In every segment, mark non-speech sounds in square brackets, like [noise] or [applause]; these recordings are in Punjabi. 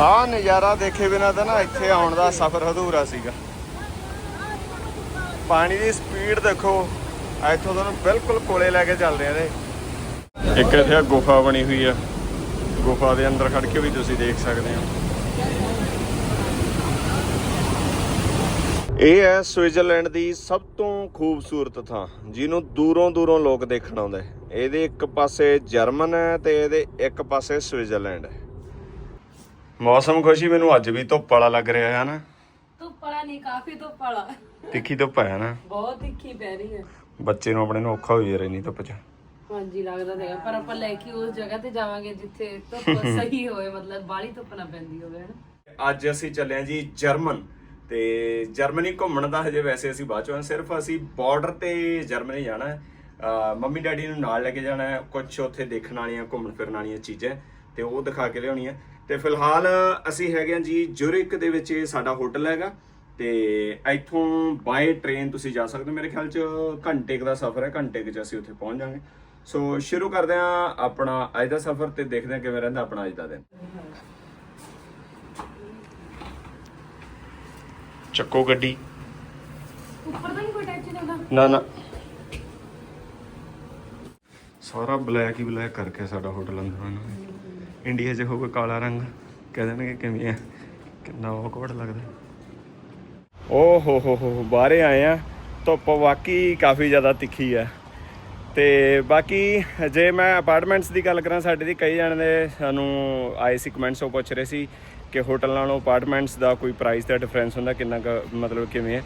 ਆਹ ਨਜ਼ਾਰਾ ਦੇਖੇ ਬਿਨਾ ਤਾਂ ਨਾ ਇੱਥੇ ਆਉਣ ਦਾ ਸਫ਼ਰ ਅਧੂਰਾ ਸੀਗਾ। ਪਾਣੀ ਦੀ ਸਪੀਡ ਦੇਖੋ ਇੱਥੋਂ ਤੁਹਾਨੂੰ ਬਿਲਕੁਲ ਕੋਲੇ ਲੈ ਕੇ ਚੱਲਦੇ ਆ ਇਹਦੇ। ਇੱਕ ਇੱਥੇ ਗੁਫਾ ਬਣੀ ਹੋਈ ਆ। ਗੁਫਾ ਦੇ ਅੰਦਰ ਖੜ ਕੇ ਵੀ ਤੁਸੀਂ ਦੇਖ ਸਕਦੇ ਹੋ। ਇਹ ਹੈ ਸਵਿਟਜ਼ਰਲੈਂਡ ਦੀ ਸਭ ਤੋਂ ਖੂਬਸੂਰਤ ਥਾਂ ਜਿਹਨੂੰ ਦੂਰੋਂ ਦੂਰੋਂ ਲੋਕ ਦੇਖਣ ਆਉਂਦੇ। ਇਹਦੇ ਇੱਕ ਪਾਸੇ ਜਰਮਨ ਹੈ ਤੇ ਇਹਦੇ ਇੱਕ ਪਾਸੇ ਸਵਿਟਜ਼ਰਲੈਂਡ ਹੈ। ਮੌਸਮ ਖੁਸ਼ੀ ਮੈਨੂੰ ਅੱਜ ਵੀ ਧੁੱਪ ਵਾਲਾ ਲੱਗ ਰਿਹਾ ਹੈ ਨਾ। ਧੁੱਪ ਵਾਲਾ ਨਹੀਂ ਕਾਫੀ ਧੁੱਪ ਵਾਲਾ। ਤਿੱਖੀ ਧੁੱਪ ਹੈ ਨਾ। ਬਹੁਤ ਤਿੱਖੀ ਪੈ ਰਹੀ ਹੈ। ਬੱਚੇ ਨੂੰ ਆਪਣੇ ਨੂੰ ਔਖਾ ਹੋ ਜਾ ਨਹੀਂ ਧੁੱਪ 'ਚ। ਹਾਂਜੀ ਲੱਗਦਾ ਸੀਗਾ ਪਰ ਆਪਾਂ ਲੈ ਕੇ ਉਸ ਜਗ੍ਹਾ ਤੇ ਜਾਵਾਂਗੇ ਜਿੱਥੇ ਧੁੱਪ [laughs] ਸਹੀ ਹੋਵੇ ਮਤਲਬ ਬਾਹਲੀ ਧੁੱਪ ਨਾ ਪੈਂਦੀ ਹੋਵੇ ਹਨਾ। ਅੱਜ ਅਸੀਂ ਚੱਲੇ ਹਾਂ ਜੀ ਜਰਮਨ ਤੇ ਜਰਮਨੀ ਘੁੰਮਣ ਦਾ ਹਜੇ ਵੈਸੇ ਅਸੀਂ ਬਾਅਦ ਚੋਂ ਸਿਰਫ ਅਸੀਂ ਬਾਰਡਰ ਤੇ ਜਰਮਨੀ ਜਾਣਾ ਹੈ। ਮੰਮੀ ਡੈਡੀ ਨੂੰ ਨਾਲ ਲੈ ਕੇ ਜਾਣਾ ਹੈ ਕੁਝ ਉੱਥੇ ਦੇਖਣ ਵਾਲੀਆਂ ਘੁੰਮਣ ਫਿਰਨ ਵਾਲੀਆਂ ਚੀਜ਼ਾਂ ਤੇ ਉਹ ਦਿਖਾ ਕੇ ਲਿਆਉਣੀਆਂ। ਤੇ ਫਿਲਹਾਲ ਅਸੀਂ ਹੈਗੇ ਹਾਂ ਜੀ ਜੁਰਿਕ ਦੇ ਵਿੱਚ ਇਹ ਸਾਡਾ ਹੋਟਲ ਹੈਗਾ ਤੇ ਇੱਥੋਂ ਬਾਏ ਟ੍ਰੇਨ ਤੁਸੀਂ ਜਾ ਸਕਦੇ ਹੋ। ਮੇਰੇ ਖਿਆਲ ਚ ਘੰਟੇ ਦਾ ਸਫ਼ਰ ਹੈ ਘੰਟੇ ਕੁ ਚ ਅਸੀਂ ਉੱਥੇ ਪਹੁੰਚ ਜਾਵਾਂਗੇ। ਸੋ ਸ਼ੁਰੂ ਕਰਦੇ ਹਾਂ ਆਪਣਾ ਅੱਜ ਦਾ ਸਫ਼ਰ ਤੇ ਦੇਖਦੇ ਹਾਂ ਕਿਵੇਂ ਰਹਿੰਦਾ ਆਪਣਾ ਅੱਜ ਦਾ ਦਿਨ। ਚੱਕੋ ਗੱਡੀ। ਉੱਪਰ ਤਾਂ ਨਹੀਂ ਕੋਈ ਟੈਨਸ਼ਨ ਉਹਦਾ ਨਾ ਨਾ। ਸਾਰਾ ਬਲੈਕ ਹੀ ਬਲੈਕ ਕਰਕੇ ਸਾਡਾ ਹੋਟਲ ਅੰਦਰ ਨਾ। ਇੰਡੀਆ 'ਚ ਹੋਵੇ ਕਾਲਾ ਰੰਗ, ਕਹਿ ਦੇਣਗੇ ਕਿਵੇਂ ਆ, ਕਿੰਨਾ ਔਕਵਰਡ ਲੱਗਦਾ। ਓ ਹੋ ਹੋ ਹੋ ਬਾਹਰੇ ਆਏ ਆ, ਧੁੱਪ ਵਾਕਈ ਕਾਫੀ ਜ਼ਿਆਦਾ ਤਿੱਖੀ ਆ। ਤੇ ਬਾਕੀ ਜੇ ਮੈਂ ਅਪਾਰਟਮੈਂਟਸ ਦੀ ਗੱਲ ਕਰਾਂ, ਸਾਡੇ ਦੀ ਕਈ ਜਣੇ ਦੇ ਸਾਨੂੰ ਆਏ ਸੀ ਕਮੈਂਟਸ ਉਹ ਪੁੱਛ ਰਹੇ ਸੀ ਕਿ ਹੋਟਲ ਨਾਲੋਂ ਅਪਾਰਟਮੈਂਟਸ ਦਾ ਕੋਈ ਪ੍ਰਾਈਸ ਦਾ ਡਿਫਰੈਂਸ ਹੁੰਦਾ, ਕਿੰਨਾ ਕੁ ਮਤਲਬ ਕਿਵੇਂ ਹੈ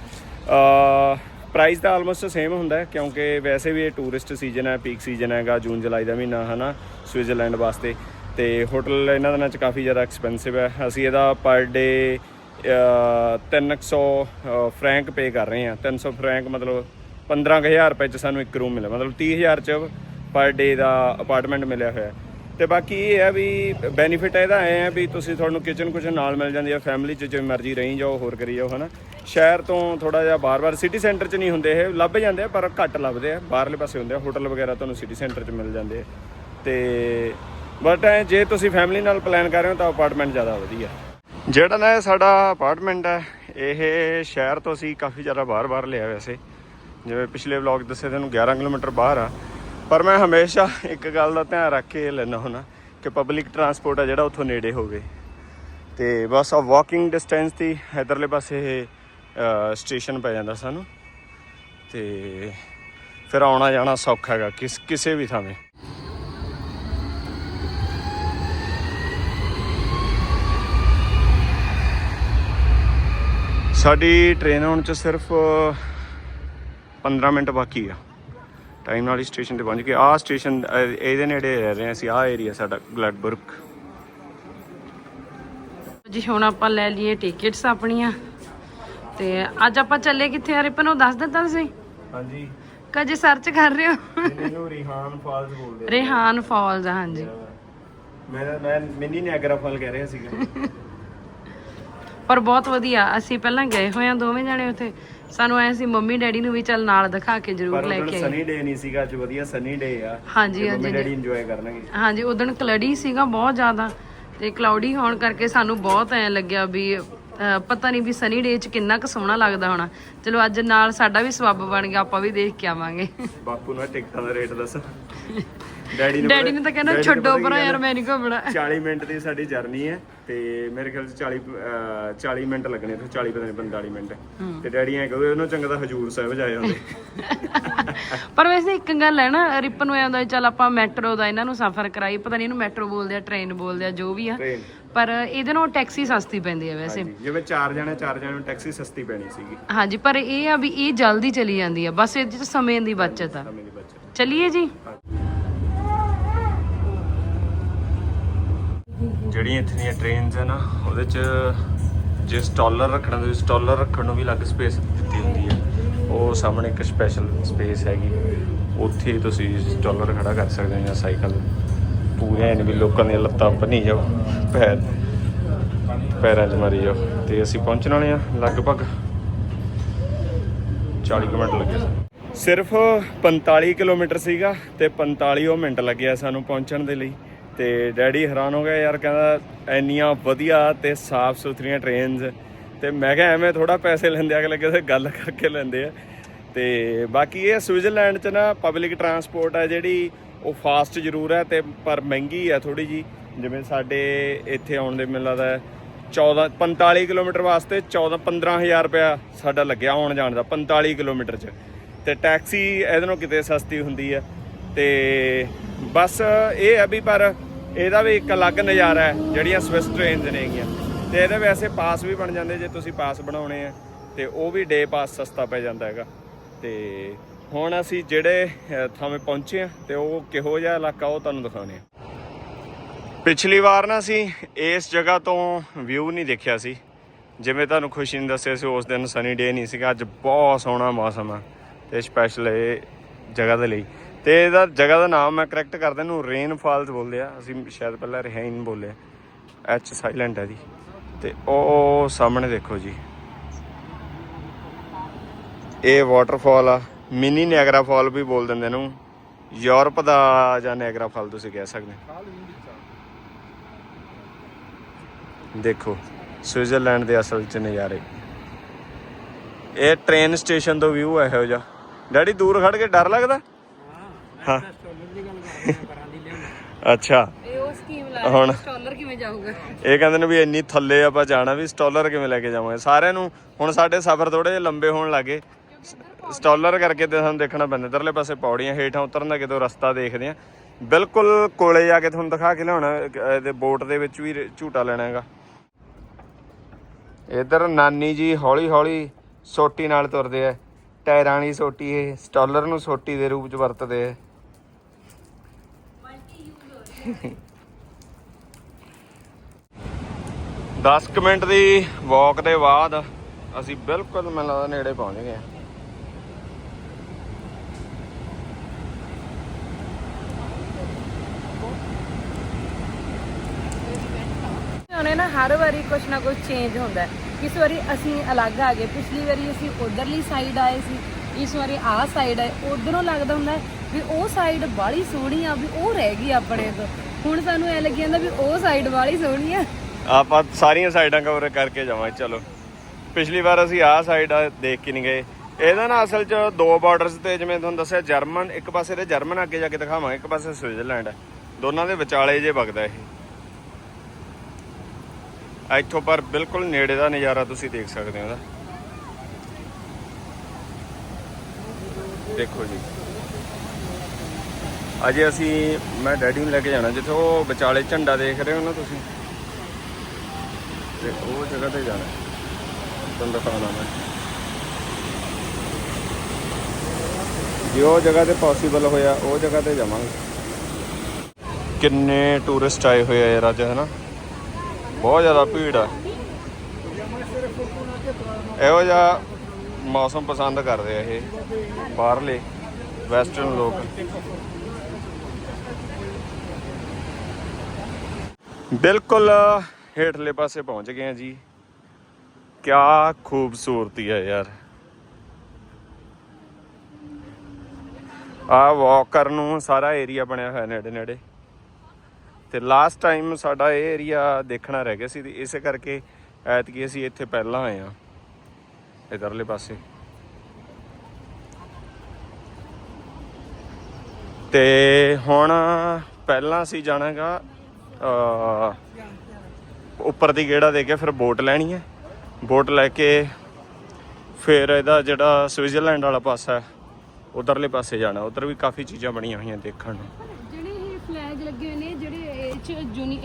ਅ ਪ੍ਰਾਈਸ ਤਾਂ ਆਲਮੋਸਟ ਸੇਮ ਹੁੰਦਾ ਹੈ ਕਿਉਂਕਿ ਵੈਸੇ ਵੀ ਇਹ ਟੂਰਿਸਟ ਸੀਜ਼ਨ ਹੈ ਪੀਕ ਸੀਜ਼ਨ ਹੈਗਾ, ਜੂਨ ਜੁਲਾਈ ਦਾ ਮਹੀਨਾ, ਹਨਾ, ਸਵਿਟਜ਼ਰਲੈਂਡ ਵਾਸਤੇ। ਤੇ ਹੋਟਲ ਇਹਨਾਂ ਦਿਨਾਂ 'ਚ ਕਾਫੀ ਜ਼ਿਆਦਾ ਐਕਸਪੈਂਸਿਵ ਹੈ। ਅਸੀਂ ਇਹਦਾ ਪਰ ਡੇ 300 ਫਰੈਂਕ ਪੇ ਕਰ ਰਹੇ ਹਾਂ। 300 ਫਰੈਂਕ ਮਤਲਬ 15000 ਰੁਪਏ 'ਚ ਸਾਨੂੰ ਇੱਕ ਰੂਮ ਮਿਲਿਆ। ਮਤਲਬ 30000 'ਚ ਪਰ ਡੇ ਦਾ ਅਪਾਰਟਮੈਂਟ ਮਿਲਿਆ ਹੋਇਆ ਹੈ। ਤੇ ਬਾਕੀ ਇਹ ਹੈ ਵੀ ਬੈਨੀਫਿਟ ਇਹਦਾ ਐ ਹੈ ਵੀ ਤੁਸੀਂ ਤੁਹਾਨੂੰ ਕਿਚਨ ਕੁਝ ਨਾਲ ਮਿਲ ਜਾਂਦੀ ਹੈ ਫੈਮਿਲੀ 'ਚ ਜਿਵੇਂ ਮਰਜ਼ੀ ਰਹੀ ਜਾਓ, ਹੋਰ ਕਰੀ ਜਾਓ, ਹਨਾ। ਸ਼ਹਿਰ ਤੋਂ ਥੋੜਾ ਜਿਹਾ ਬਾਰ-ਬਾਰ ਸਿਟੀ ਸੈਂਟਰ 'ਚ ਨਹੀਂ ਹੁੰਦੇ ਇਹ, ਲੱਭ ਜਾਂਦੇ ਆ, ਪਰ ਘੱਟ ਲੱਭਦੇ ਆ। ਬਾਹਰਲੇ ਪਾਸੇ ਹੁੰਦੇ ਆ, ਹੋਟਲ ਵਗੈਰਾ ਤੁਹਾਨੂੰ ਸਿਟੀ ਸੈਂਟਰ 'ਚ ਮਿਲ ਜਾਂਦੇ ਆ। ਤੇ ਬਟ ਜੇ ਤੁਸੀਂ ਫੈਮਿਲੀ ਨਾਲ ਪਲਾਨ ਕਰ ਰਹੇ ਹੋ ਤਾਂ ਅਪਾਰਟਮੈਂਟ ਜ਼ਿਆਦਾ ਵਧੀਆ। ਜਿਹੜਾ ਨਾ ਇਹ ਸਾਡਾ ਅਪਾਰਟਮੈਂਟ ਹੈ, ਇਹ ਸ਼ਹਿਰ ਤੋਂ ਅਸੀਂ ਕਾਫੀ ਜ਼ਿਆਦਾ ਬਾਹਰ-ਬਾਹਰ ਲਿਆ ਵੈਸੇ। ਜਿਵੇਂ ਪਿਛਲੇ ਵਲੌਗ ਦੱਸੇ ਤੁਹਾਨੂੰ 11 ਕਿਲੋਮੀਟਰ ਬਾਹਰ ਆ। ਪਰ ਮੈਂ ਹਮੇਸ਼ਾ ਇੱਕ ਗੱਲ ਦਾ ਧਿਆਨ ਰੱਖ ਕੇ ਲੈਣਾ ਹੁੰਦਾ ਕਿ ਪਬਲਿਕ ਟਰਾਂਸਪੋਰਟ ਆ ਜਿਹੜਾ ਉੱਥੋਂ ਨੇੜੇ ਹੋਵੇ। ਤੇ ਬਸ ਆ ਵਾਕਿੰਗ ਡਿਸਟੈਂਸ ਦੀ ਇਧਰਲੇ ਪਾਸੇ ਇਹ ਸਟੇਸ਼ਨ ਪੈ ਜਾਂਦਾ ਸਾਨੂੰ। ਤੇ ਫਿਰ ਆਉਣਾ ਜਾਣਾ ਸੌਖਾ ਹੈਗਾ ਕਿਸ ਕਿਸੇ ਵੀ ਥਾਵੇਂ। ਸਾਡੀ ਟ੍ਰੇਨ ਆਉਣ ਚ ਸਿਰਫ 15 ਮਿੰਟ ਬਾਕੀ ਆ। ਟਾਈਮ ਨਾਲ ਹੀ ਸਟੇਸ਼ਨ ਤੇ ਪਹੁੰਚ ਗਏ। ਆਹ ਸਟੇਸ਼ਨ ਇਹਦੇ ਨੇੜੇ ਰਹਿ ਰਹੇ ਅਸੀਂ ਆਹ ਏਰੀਆ ਸਾਡਾ ਗਲੈਡਬਰਗ ਜੀ ਹੁਣ ਆਪਾਂ ਲੈ ਲਈਏ ਟਿਕਟਸ ਆਪਣੀਆਂ। ਤੇ ਅੱਜ ਆਪਾਂ ਚੱਲੇ ਕਿੱਥੇ ਆ ਰਿਪਨ ਉਹ ਦੱਸ ਦਿੱਤਾ ਤੁਸੀਂ? ਹਾਂਜੀ। ਕਜੇ ਸਰਚ ਕਰ ਰਹੇ ਹੋ? ਇਹਨੂੰ ਰਿਹਾਨ ਫਾਲਸ ਬੋਲਦੇ ਆ। ਰੇਹਾਨ ਫਾਲਸ ਹਾਂਜੀ। ਮੈਂ ਮੈਂ ਮਿੰਨੀ ਨਿਆਗਰਾ ਫਾਲ ਕਹਿ ਰਿਹਾ ਸੀਗਾ। [laughs] ਪਰ ਬਹੁਤ ਵਧੀਆ ਅਸੀਂ ਪਹਿਲਾਂ ਗਏ ਹੋਏ ਆ ਦੋਵੇਂ ਜਾਣੇ ਉੱਥੇ। ਸਾਨੂੰ ਐ ਸੀ ਮੰਮੀ ਡੈਡੀ ਨੂੰ ਵੀ ਚੱਲ ਨਾਲ ਦਿਖਾ ਕੇ ਜ਼ਰੂਰ ਲੈ ਕੇ ਆਏ ਸਨੀ ਡੇ ਨਹੀਂ ਸੀਗਾ ਅੱਜ ਵਧੀਆ ਸਨੀ ਡੇ ਆ। ਹਾਂਜੀ ਹਾਂਜੀ ਮੰਮੀ ਡੈਡੀ ਇੰਜੋਏ ਕਰਨਗੇ। ਹਾਂਜੀ ਉਦੋਂ ਕਲੜੀ ਸੀਗਾ ਬਹੁਤ ਜ਼ਿਆਦਾ। ਤੇ ਕਲਾਉਡੀ ਹੋਣ ਕਰਕੇ ਸਾਨੂੰ ਬਹੁਤ ਐ ਲੱਗਿਆ ਵੀ ਪਤਾ ਨਹੀਂ ਵੀ ਸਨੀ ਡੇ ਚ ਕਿੰਨਾ ਕੁ ਸੋਹਣਾ ਲੱਗਦਾ ਹੋਣਾ। ਚਲੋ ਅੱਜ ਨਾਲ ਸਾਡਾ ਵੀ ਸਬੱਬ ਬਣ ਗਿਆ ਆਪਾਂ ਵੀ ਦੇਖ ਕੇ ਆਵਾਂਗੇ। ਬਾਪੂ ਨੂੰ ਟਿਕਟਾਂ ਦਾ ਰੇਟ ਦੱਸ। ਡੈਡੀ ਨੂੰ ਡੈਡੀ ਨੇ ਤਾਂ ਨੂੰ ਛੱਡੋ ਪਰਾਂ ਯਾਰ? ਮੈਂ ਨਹੀਂ ਘੁੰਮਣਾ 40 ਮਿੰਟ ਦੀ ਸਾਡੀ ਜਰਨੀ ਹੈ ਤੇ ਮੇਰੇ ਖਿਆਲ ਚ 40 ਅਹ, 40 ਮਿੰਟ ਲੱਗਣੇ ਤੇ 40 ਪਤਾ ਨਹੀਂ 45 ਮਿੰਟ। ਤੇ ਡੈਡੀ ਐ ਕਹਿੰਦੇ ਉਹਨੂੰ ਚੰਗਾ ਤਾਂ ਹਜੂਰ ਸਾਹਿਬ ਜਾਏ ਹੁੰਦੇ [laughs] ਪਰ ਵੈਸੇ ਇੱਕ ਗੱਲ ਹੈ ਨਾ ਰਿਪਨ ਨੂੰ ਆਉਂਦਾ ਚੱਲ ਆਪਾਂ ਮੈਟਰੋ ਦਾ ਇਹਨਾਂ ਨੂੰ ਸਫ਼ਰ ਕਰਾਈ ਪਤਾ ਨਹੀਂ ਇਹਨੂੰ ਮੈਟਰੋ ਬੋਲਦੇ ਆ ਟ੍ਰੇਨ ਬੋਲਦੇ ਆ ਜੋ ਵੀ ਆ। ਪਰ ਇਹਦੇ ਨਾਲ ਟੈਕਸੀ ਸਸਤੀ ਪੈਂਦੀ ਹੈ ਵੈਸੇ। ਜਿਵੇਂ ਚਾਰ ਜਣੇ ਚਾਰ ਜਣੇ ਨੂੰ ਟੈਕਸੀ ਸਸਤੀ ਪੈਣੀ ਸੀਗੀ। ਹਾਂਜੀ ਪਰ ਇਹ ਆ ਵੀ ਇਹ ਜਲਦੀ ਚਲੀ ਜਾਂਦੀ ਆ ਬਸ ਇਹਦੇ ਚ ਸਮੇਂ ਦੀ ਬਚਤ ਆ। ਚਲਿਏ ਜੀ। ਜਿਹੜੀਆਂ ਇੱਥੇ ਦੀਆਂ ਟ੍ਰੇਨਸ ਹੈ ਨਾ, ਉਹਦੇ ਚ ਜੇ ਸਟਾਲਰ ਰੱਖਣਾ ਤੇ ਸਟਾਲਰ ਰੱਖਣ ਨੂੰ ਵੀ ਅਲੱਗ ਸਪੇਸ ਦਿੱਤੀ ਹੁੰਦੀ ਹੈ ਉਹ ਸਾਹਮਣੇ ਇੱਕ ਸਪੈਸ਼ਲ ਸਪੇਸ ਹੈਗੀ। ਉੱਥੇ ਤੁਸੀਂ ਸਟਾਲਰ ਖੜਾ ਕਰ ਸਕਦੇ ਹੋ ਜਾਂ ਸਾਈਕਲ ਪੂਰੇ ਐਨ ਵੀ ਲੋਕਾਂ ਦੀਆਂ ਲੱਤਾਂ ਭੰਨੀ ਜਾਓ, ਪੈਰ, ਪੈਰਾਂ 'ਚ ਮਾਰੀ ਜਾਓ। ਤੇ ਅਸੀਂ ਪਹੁੰਚਣ ਵਾਲੇ ਆ ਲਗਭਗ 40 ਕੁ ਮਿੰਟ ਲੱਗੇ ਸਿਰਫ 45 ਕਿਲੋਮੀਟਰ ਸੀਗਾ ਤੇ 45 ਉਹ ਮਿੰਟ ਲੱਗਿਆ ਸਾਨੂੰ ਪਹੁੰਚਣ ਦੇ ਲਈ। ਤੇ ਡੈਡੀ ਹੈਰਾਨ ਹੋ ਗਿਆ ਯਾਰ ਕਹਿੰਦਾ ਇੰਨੀਆਂ ਵਧੀਆ ਤੇ ਸਾਫ਼ ਸੁਥਰੀਆਂ ਟ੍ਰੇਨਸ ਤੇ ਮੈਂ ਕਿਹਾ ਐਵੇਂ ਥੋੜਾ ਪੈਸੇ ਲੈਂਦੇ ਅਗਲੇ ਕਿਸੇ ਗੱਲ ਕਰਕੇ ਲੈਂਦੇ ਆ। ਤੇ ਬਾਕੀ ਇਹ ਸਵਿਟਜ਼ਰਲੈਂਡ 'ਚ ਨਾ ਪਬਲਿਕ ਟਰਾਂਸਪੋਰਟ ਆ ਜਿਹੜੀ, ਉਹ ਫਾਸਟ ਜ਼ਰੂਰ ਹੈ ਤੇ ਪਰ ਮਹਿੰਗੀ ਆ ਥੋੜੀ ਜੀ ਜਿਵੇਂ ਸਾਡੇ ਇੱਥੇ ਆਉਣ ਦੇ ਮੈਨੂੰ ਲੱਗਦਾ ਹੈ 14 45 ਕਿਲੋਮੀਟਰ ਵਾਸਤੇ 14 15000 ਰੁਪਇਆ ਸਾਡਾ ਲੱਗਿਆ ਆਉਣ ਜਾਣ ਦਾ 45 ਕਿਲੋਮੀਟਰ 'ਚ। ਤੇ ਟੈਕਸੀ ਇਹਦੇ ਨਾਲੋਂ ਕਿਤੇ ਸਸਤੀ ਹੁੰਦੀ ਹੈ ਤੇ ਬਸ ਇਹ ਹੈ ਵੀ ਪਰ ਇਹਦਾ ਵੀ ਇੱਕ ਅਲੱਗ ਨਜ਼ਾਰਾ ਹੈ, ਜਿਹੜੀਆਂ ਸਵਿਸ ਟ੍ਰੇਨਸ ਨੇਗੀਆਂ। ਤੇ ਇਹਦੇ ਵੈਸੇ ਪਾਸ ਵੀ ਬਣ ਜਾਂਦੇ, ਜੇ ਤੁਸੀਂ ਪਾਸ ਬਣਾਉਣੇ ਆ, ਤੇ ਉਹ ਵੀ ਡੇ ਪਾਸ ਸਸਤਾ ਪੈ ਜਾਂਦਾ ਹੈਗਾ। ਤੇ ਹੁਣ ਅਸੀਂ ਜਿਹੜੇ ਥਾਵੇਂ ਪਹੁੰਚੇ ਆ, ਤੇ ਉਹ ਕਿਹੋ ਜਿਹਾ ਇਲਾਕਾ ਉਹ ਤੁਹਾਨੂੰ ਦਿਖਾਉਣੇ ਆ। ਪਿਛਲੀ ਵਾਰ ਨਾ ਅਸੀਂ ਇਸ ਜਗ੍ਹਾ ਤੋਂ ਵਿਊ ਨਹੀਂ ਦੇਖਿਆ ਸੀ। ਜਿਵੇਂ ਤੁਹਾਨੂੰ ਖੁਸ਼ੀ ਨੇ ਦੱਸਿਆ ਸੀ, ਉਸ ਦਿਨ ਸਨੀ ਡੇ ਨਹੀਂ ਸੀਗਾ, ਅੱਜ ਬਹੁਤ ਸੋਹਣਾ ਮੌਸਮ ਆ, ਤੇ ਸਪੈਸ਼ਲ ਇਹ ਜਗ੍ਹਾ ਦੇ ਲਈ। ਤੇ ਇਹਦਾ ਜਗ੍ਹਾ ਦਾ ਨਾਮ ਮੈਂ ਕਰੈਕਟ ਕਰਦਾ ਇਹਨੂੰ ਰੇਨ ਫਾਲਸ ਬੋਲਦੇ ਆ। ਅਸੀਂ ਸ਼ਾਇਦ ਪਹਿਲਾਂ ਰਹਿਨ ਬੋਲੇ ਐਚ ਸਾਇਲੈਂਟ ਹੈ ਦੀ ਤੇ ਉਹ ਸਾਹਮਣੇ ਦੇਖੋ ਜੀ। ਇਹ ਵਾਟਰਫਾਲ ਆ। ਮਿਨੀ ਨਿਆਗਰਾ ਫਾਲ ਵੀ ਬੋਲ ਦਿੰਦੇ ਇਹਨੂੰ ਯੂਰਪ ਦਾ ਜਾਂ ਨਿਆਗਰਾ ਫਾਲ ਤੁਸੀਂ ਕਹਿ ਸਕਦੇ ਹੋ। ਦੇਖੋ ਸਵਿਟਜ਼ਰਲੈਂਡ ਦੇ ਅਸਲ ਚ ਨਜ਼ਾਰੇ। ਇਹ ਟ੍ਰੇਨ ਸਟੇਸ਼ਨ ਤੋਂ ਵਿਊ ਹੈ ਇਹੋ ਜਿਹਾ। ਡੈਡੀ ਦੂਰ ਖੜ ਕੇ ਡਰ ਲੱਗਦਾ? ਹਾਂ। ਅੱਛਾ। ਇਹ ਉਹ ਸਕੀਮ ਹੁਣ- ਲਾ ਸਟਾਲਰ ਕਿਵੇਂ ਜਾਊਗਾ? ਇਹ ਕਹਿੰਦੇ ਨੇ ਵੀ ਇੰਨੀ ਥੱਲੇ ਆਪਾਂ ਜਾਣਾ ਵੀ ਸਟਾਲਰ ਕਿਵੇਂ ਲੈ ਕੇ ਜਾਵਾਂਗੇ? ਸਾਰਿਆਂ ਨੂੰ ਹੁਣ ਸਾਡੇ ਸਫ਼ਰ ਥੋੜੇ ਜਿਹੇ ਲੰਬੇ ਹੋਣ ਲੱਗੇ। ਸਟਾਲਰ ਕਰਕੇ ਤੇ ਸਾਨੂੰ ਦੇਖਣਾ ਪੈਂਦਾ ਇਧਰਲੇ ਪਾਸੇ ਪੌੜੀਆਂ ਹੇਠਾਂ ਉਤਰਨ ਦਾ ਕਿਤੋਂ ਰਸਤਾ ਦੇਖਦੇ ਆ। ਬਿਲਕੁਲ ਕੋਲੇ ਜਾ ਕੇ ਤੁਹਾਨੂੰ ਦਿਖਾ ਕੇ ਲਿਆਉਣਾ ਇਹਦੇ ਬੋਟ ਦੇ ਵਿੱਚ ਵੀ ਝੂਟਾ ਲੈਣਾ ਹੈਗਾ। ਇਧਰ ਨਾਨੀ ਜੀ ਹੌਲੀ ਹੌਲੀ ਸੋਟੀ ਨਾਲ ਤੁਰਦੇ ਆ। ਟਾਇਰਾਂ ਵਾਲੀ ਸੋਟੀ ਇਹ ਸਟਾਲਰ ਨੂੰ ਸੋਟੀ ਦੇ ਰੂਪ ਚ ਵਰਤਦੇ ਆ। ਦਸ ਕੁ ਮਿੰਟ ਦੀ ਵਾਕ ਦੇ ਬਾਅਦ ਅਸੀਂ ਬਿਲਕੁਲ ਮੈਨੂੰ ਲੱਗਦਾ ਨੇੜੇ ਪਹੁੰਚ ਗਏ ਉਹਨੇ ਨਾ ਹਰ ਵਾਰੀ ਕੁਛ ਨਾ ਕੁਛ ਚੇਂਜ ਹੁੰਦਾ ਇਸ ਵਾਰੀ ਅਸੀਂ ਅਲੱਗ ਆ ਗਏ। ਪਿਛਲੀ ਵਾਰੀ ਅਸੀਂ ਉਧਰਲੀ ਸਾਈਡ ਆਏ ਸੀ। ਇਸ ਵਾਰੀ ਆਹ ਸਾਈਡ ਆਏ ਉਧਰੋਂ ਲੱਗਦਾ ਹੁੰਦਾ ਵੀ ਉਹ ਸਾਈਡ ਬਾਹਲੀ ਸੋਹਣੀ ਆ, ਵੀ ਉਹ ਰਹਿ ਗਈ ਆਪਣੇ ਤੋਂ। ਹੁਣ ਸਾਨੂੰ ਐ ਲੱਗੀ ਜਾਂਦਾ ਵੀ ਉਹ ਸਾਈਡ ਬਾਹਲੀ ਸੋਹਣੀ ਆ। ਆਪਾਂ ਸਾਰੀਆਂ ਸਾਈਡਾਂ ਕਵਰ ਕਰਕੇ ਜਾਵਾਂਗੇ, ਚਲੋ। ਪਿਛਲੀ ਵਾਰ ਅਸੀਂ ਆਹ ਸਾਈਡ ਦੇਖ ਕੇ ਨਹੀਂ ਗਏ। ਇਹਦਾ ਨਾ ਅਸਲ 'ਚ ਦੋ ਬਾਰਡਰਸ ਤੇ ਜਿਵੇਂ ਤੁਹਾਨੂੰ ਦੱਸਿਆ, ਜਰਮਨ, ਇੱਕ ਪਾਸੇ ਤੇ ਜਰਮਨ ਅੱਗੇ ਜਾ ਕੇ ਦਿਖਾਵਾਂਗੇ, ਇੱਕ ਪਾਸੇ ਸਵਿਟਜ਼ਰਲੈਂਡ। ਹੈ ਦੋਨਾਂ ਦੇ ਵਿਚਾਲੇ ਜੇ ਵਗਦਾ ਇਹ। ਇੱਥੋਂ ਪਰ ਬਿਲਕੁਲ ਨੇੜੇ ਦਾ ਨਜ਼ਾਰਾ ਤੁਸੀਂ ਦੇਖ ਸਕਦੇ ਹੋ ਇਹਦਾ। ਦੇਖੋ ਜੀ। ਅਜੇ ਅਸੀਂ, ਮੈਂ ਡੈਡੀ ਨੂੰ ਲੈ ਕੇ ਜਾਣਾ, ਜਿੱਥੇ ਉਹ ਵਿਚਾਲੇ ਝੰਡਾ ਦੇਖ ਰਹੇ ਹੋ ਨਾ ਤੁਸੀਂ? ਤੇ ਉਹ ਜਗ੍ਹਾ ਤੇ ਜਾਣਾ। ਤੁਹਾਨੂੰ ਦਿਖਾਉਣਾ ਮੈਂ। ਜੇ ਉਹ ਜਗ੍ਹਾ ਤੇ ਪੋਸੀਬਲ ਹੋਇਆ, ਉਹ ਜਗ੍ਹਾ ਤੇ ਜਾਵਾਂਗੇ। ਕਿੰਨੇ ਟੂਰਿਸਟ ਆਏ ਹੋਏ ਆ ਯਾਰ ਅੱਜ ਹੈ ਨਾ ਬਹੁਤ ਜ਼ਿਆਦਾ ਭੀੜ ਆ। ਇਹੋ ਜਿਹਾ ਮੌਸਮ ਪਸੰਦ ਕਰਦੇ ਆ ਇਹ, ਬਾਹਰਲੇ ਵੈਸਟਰਨ ਲੋਕ। ਬਿਲਕੁਲ, ਹੇਠਲੇ ਪਾਸੇ ਪਹੁੰਚ ਗਏ ਆ ਜੀ। ਕਿਆ ਖੂਬਸੂਰਤੀ ਹੈ ਯਾਰ। ਆ ਵਾਕ ਕਰਨ ਨੂੰ ਸਾਰਾ ਏਰੀਆ ਬਣਿਆ ਹੋਇਆ ਨੇੜੇ ਨੇੜੇ। ਤੇ ਲਾਸਟ ਟਾਈਮ ਸਾਡਾ ਇਹ ਏਰੀਆ ਦੇਖਣਾ ਰਹਿ ਗਿਆ ਸੀ ਤੇ ਇਸੇ ਕਰਕੇ ਐਤਕੀ ਅਸੀਂ ਇੱਥੇ ਪਹਿਲਾਂ ਆਏ ਆ ਇਧਰਲੇ ਪਾਸੇ। ਤੇ ਹੁਣ ਪਹਿਲਾਂ ਅਸੀਂ ਜਾਣਾਗਾ ਅ ਉੱਪਰ ਦੀ ਗੇੜਾ ਦੇ ਕੇ ਫਿਰ ਬੋਟ ਲੈਣੀ ਹੈ। ਬੋਟ ਲੈ ਕੇ ਫਿਰ ਇਹਦਾ ਜਿਹੜਾ ਸਵਿਟਜ਼ਰਲੈਂਡ ਵਾਲਾ ਪਾਸਾ ਹੈ ਉਧਰਲੇ ਪਾਸੇ ਜਾਣਾ। ਉਧਰ ਵੀ ਕਾਫੀ ਚੀਜ਼ਾਂ ਬਣੀਆਂ ਹੋਈਆਂ ਦੇਖਣ ਨੂੰ। ਜਿਹੜੇ ਇਹ ਫਲੈਗ ਲੱਗੇ ਹੋਏ ਨੇ ਜਿਹੜੇ ਇਹ ਚ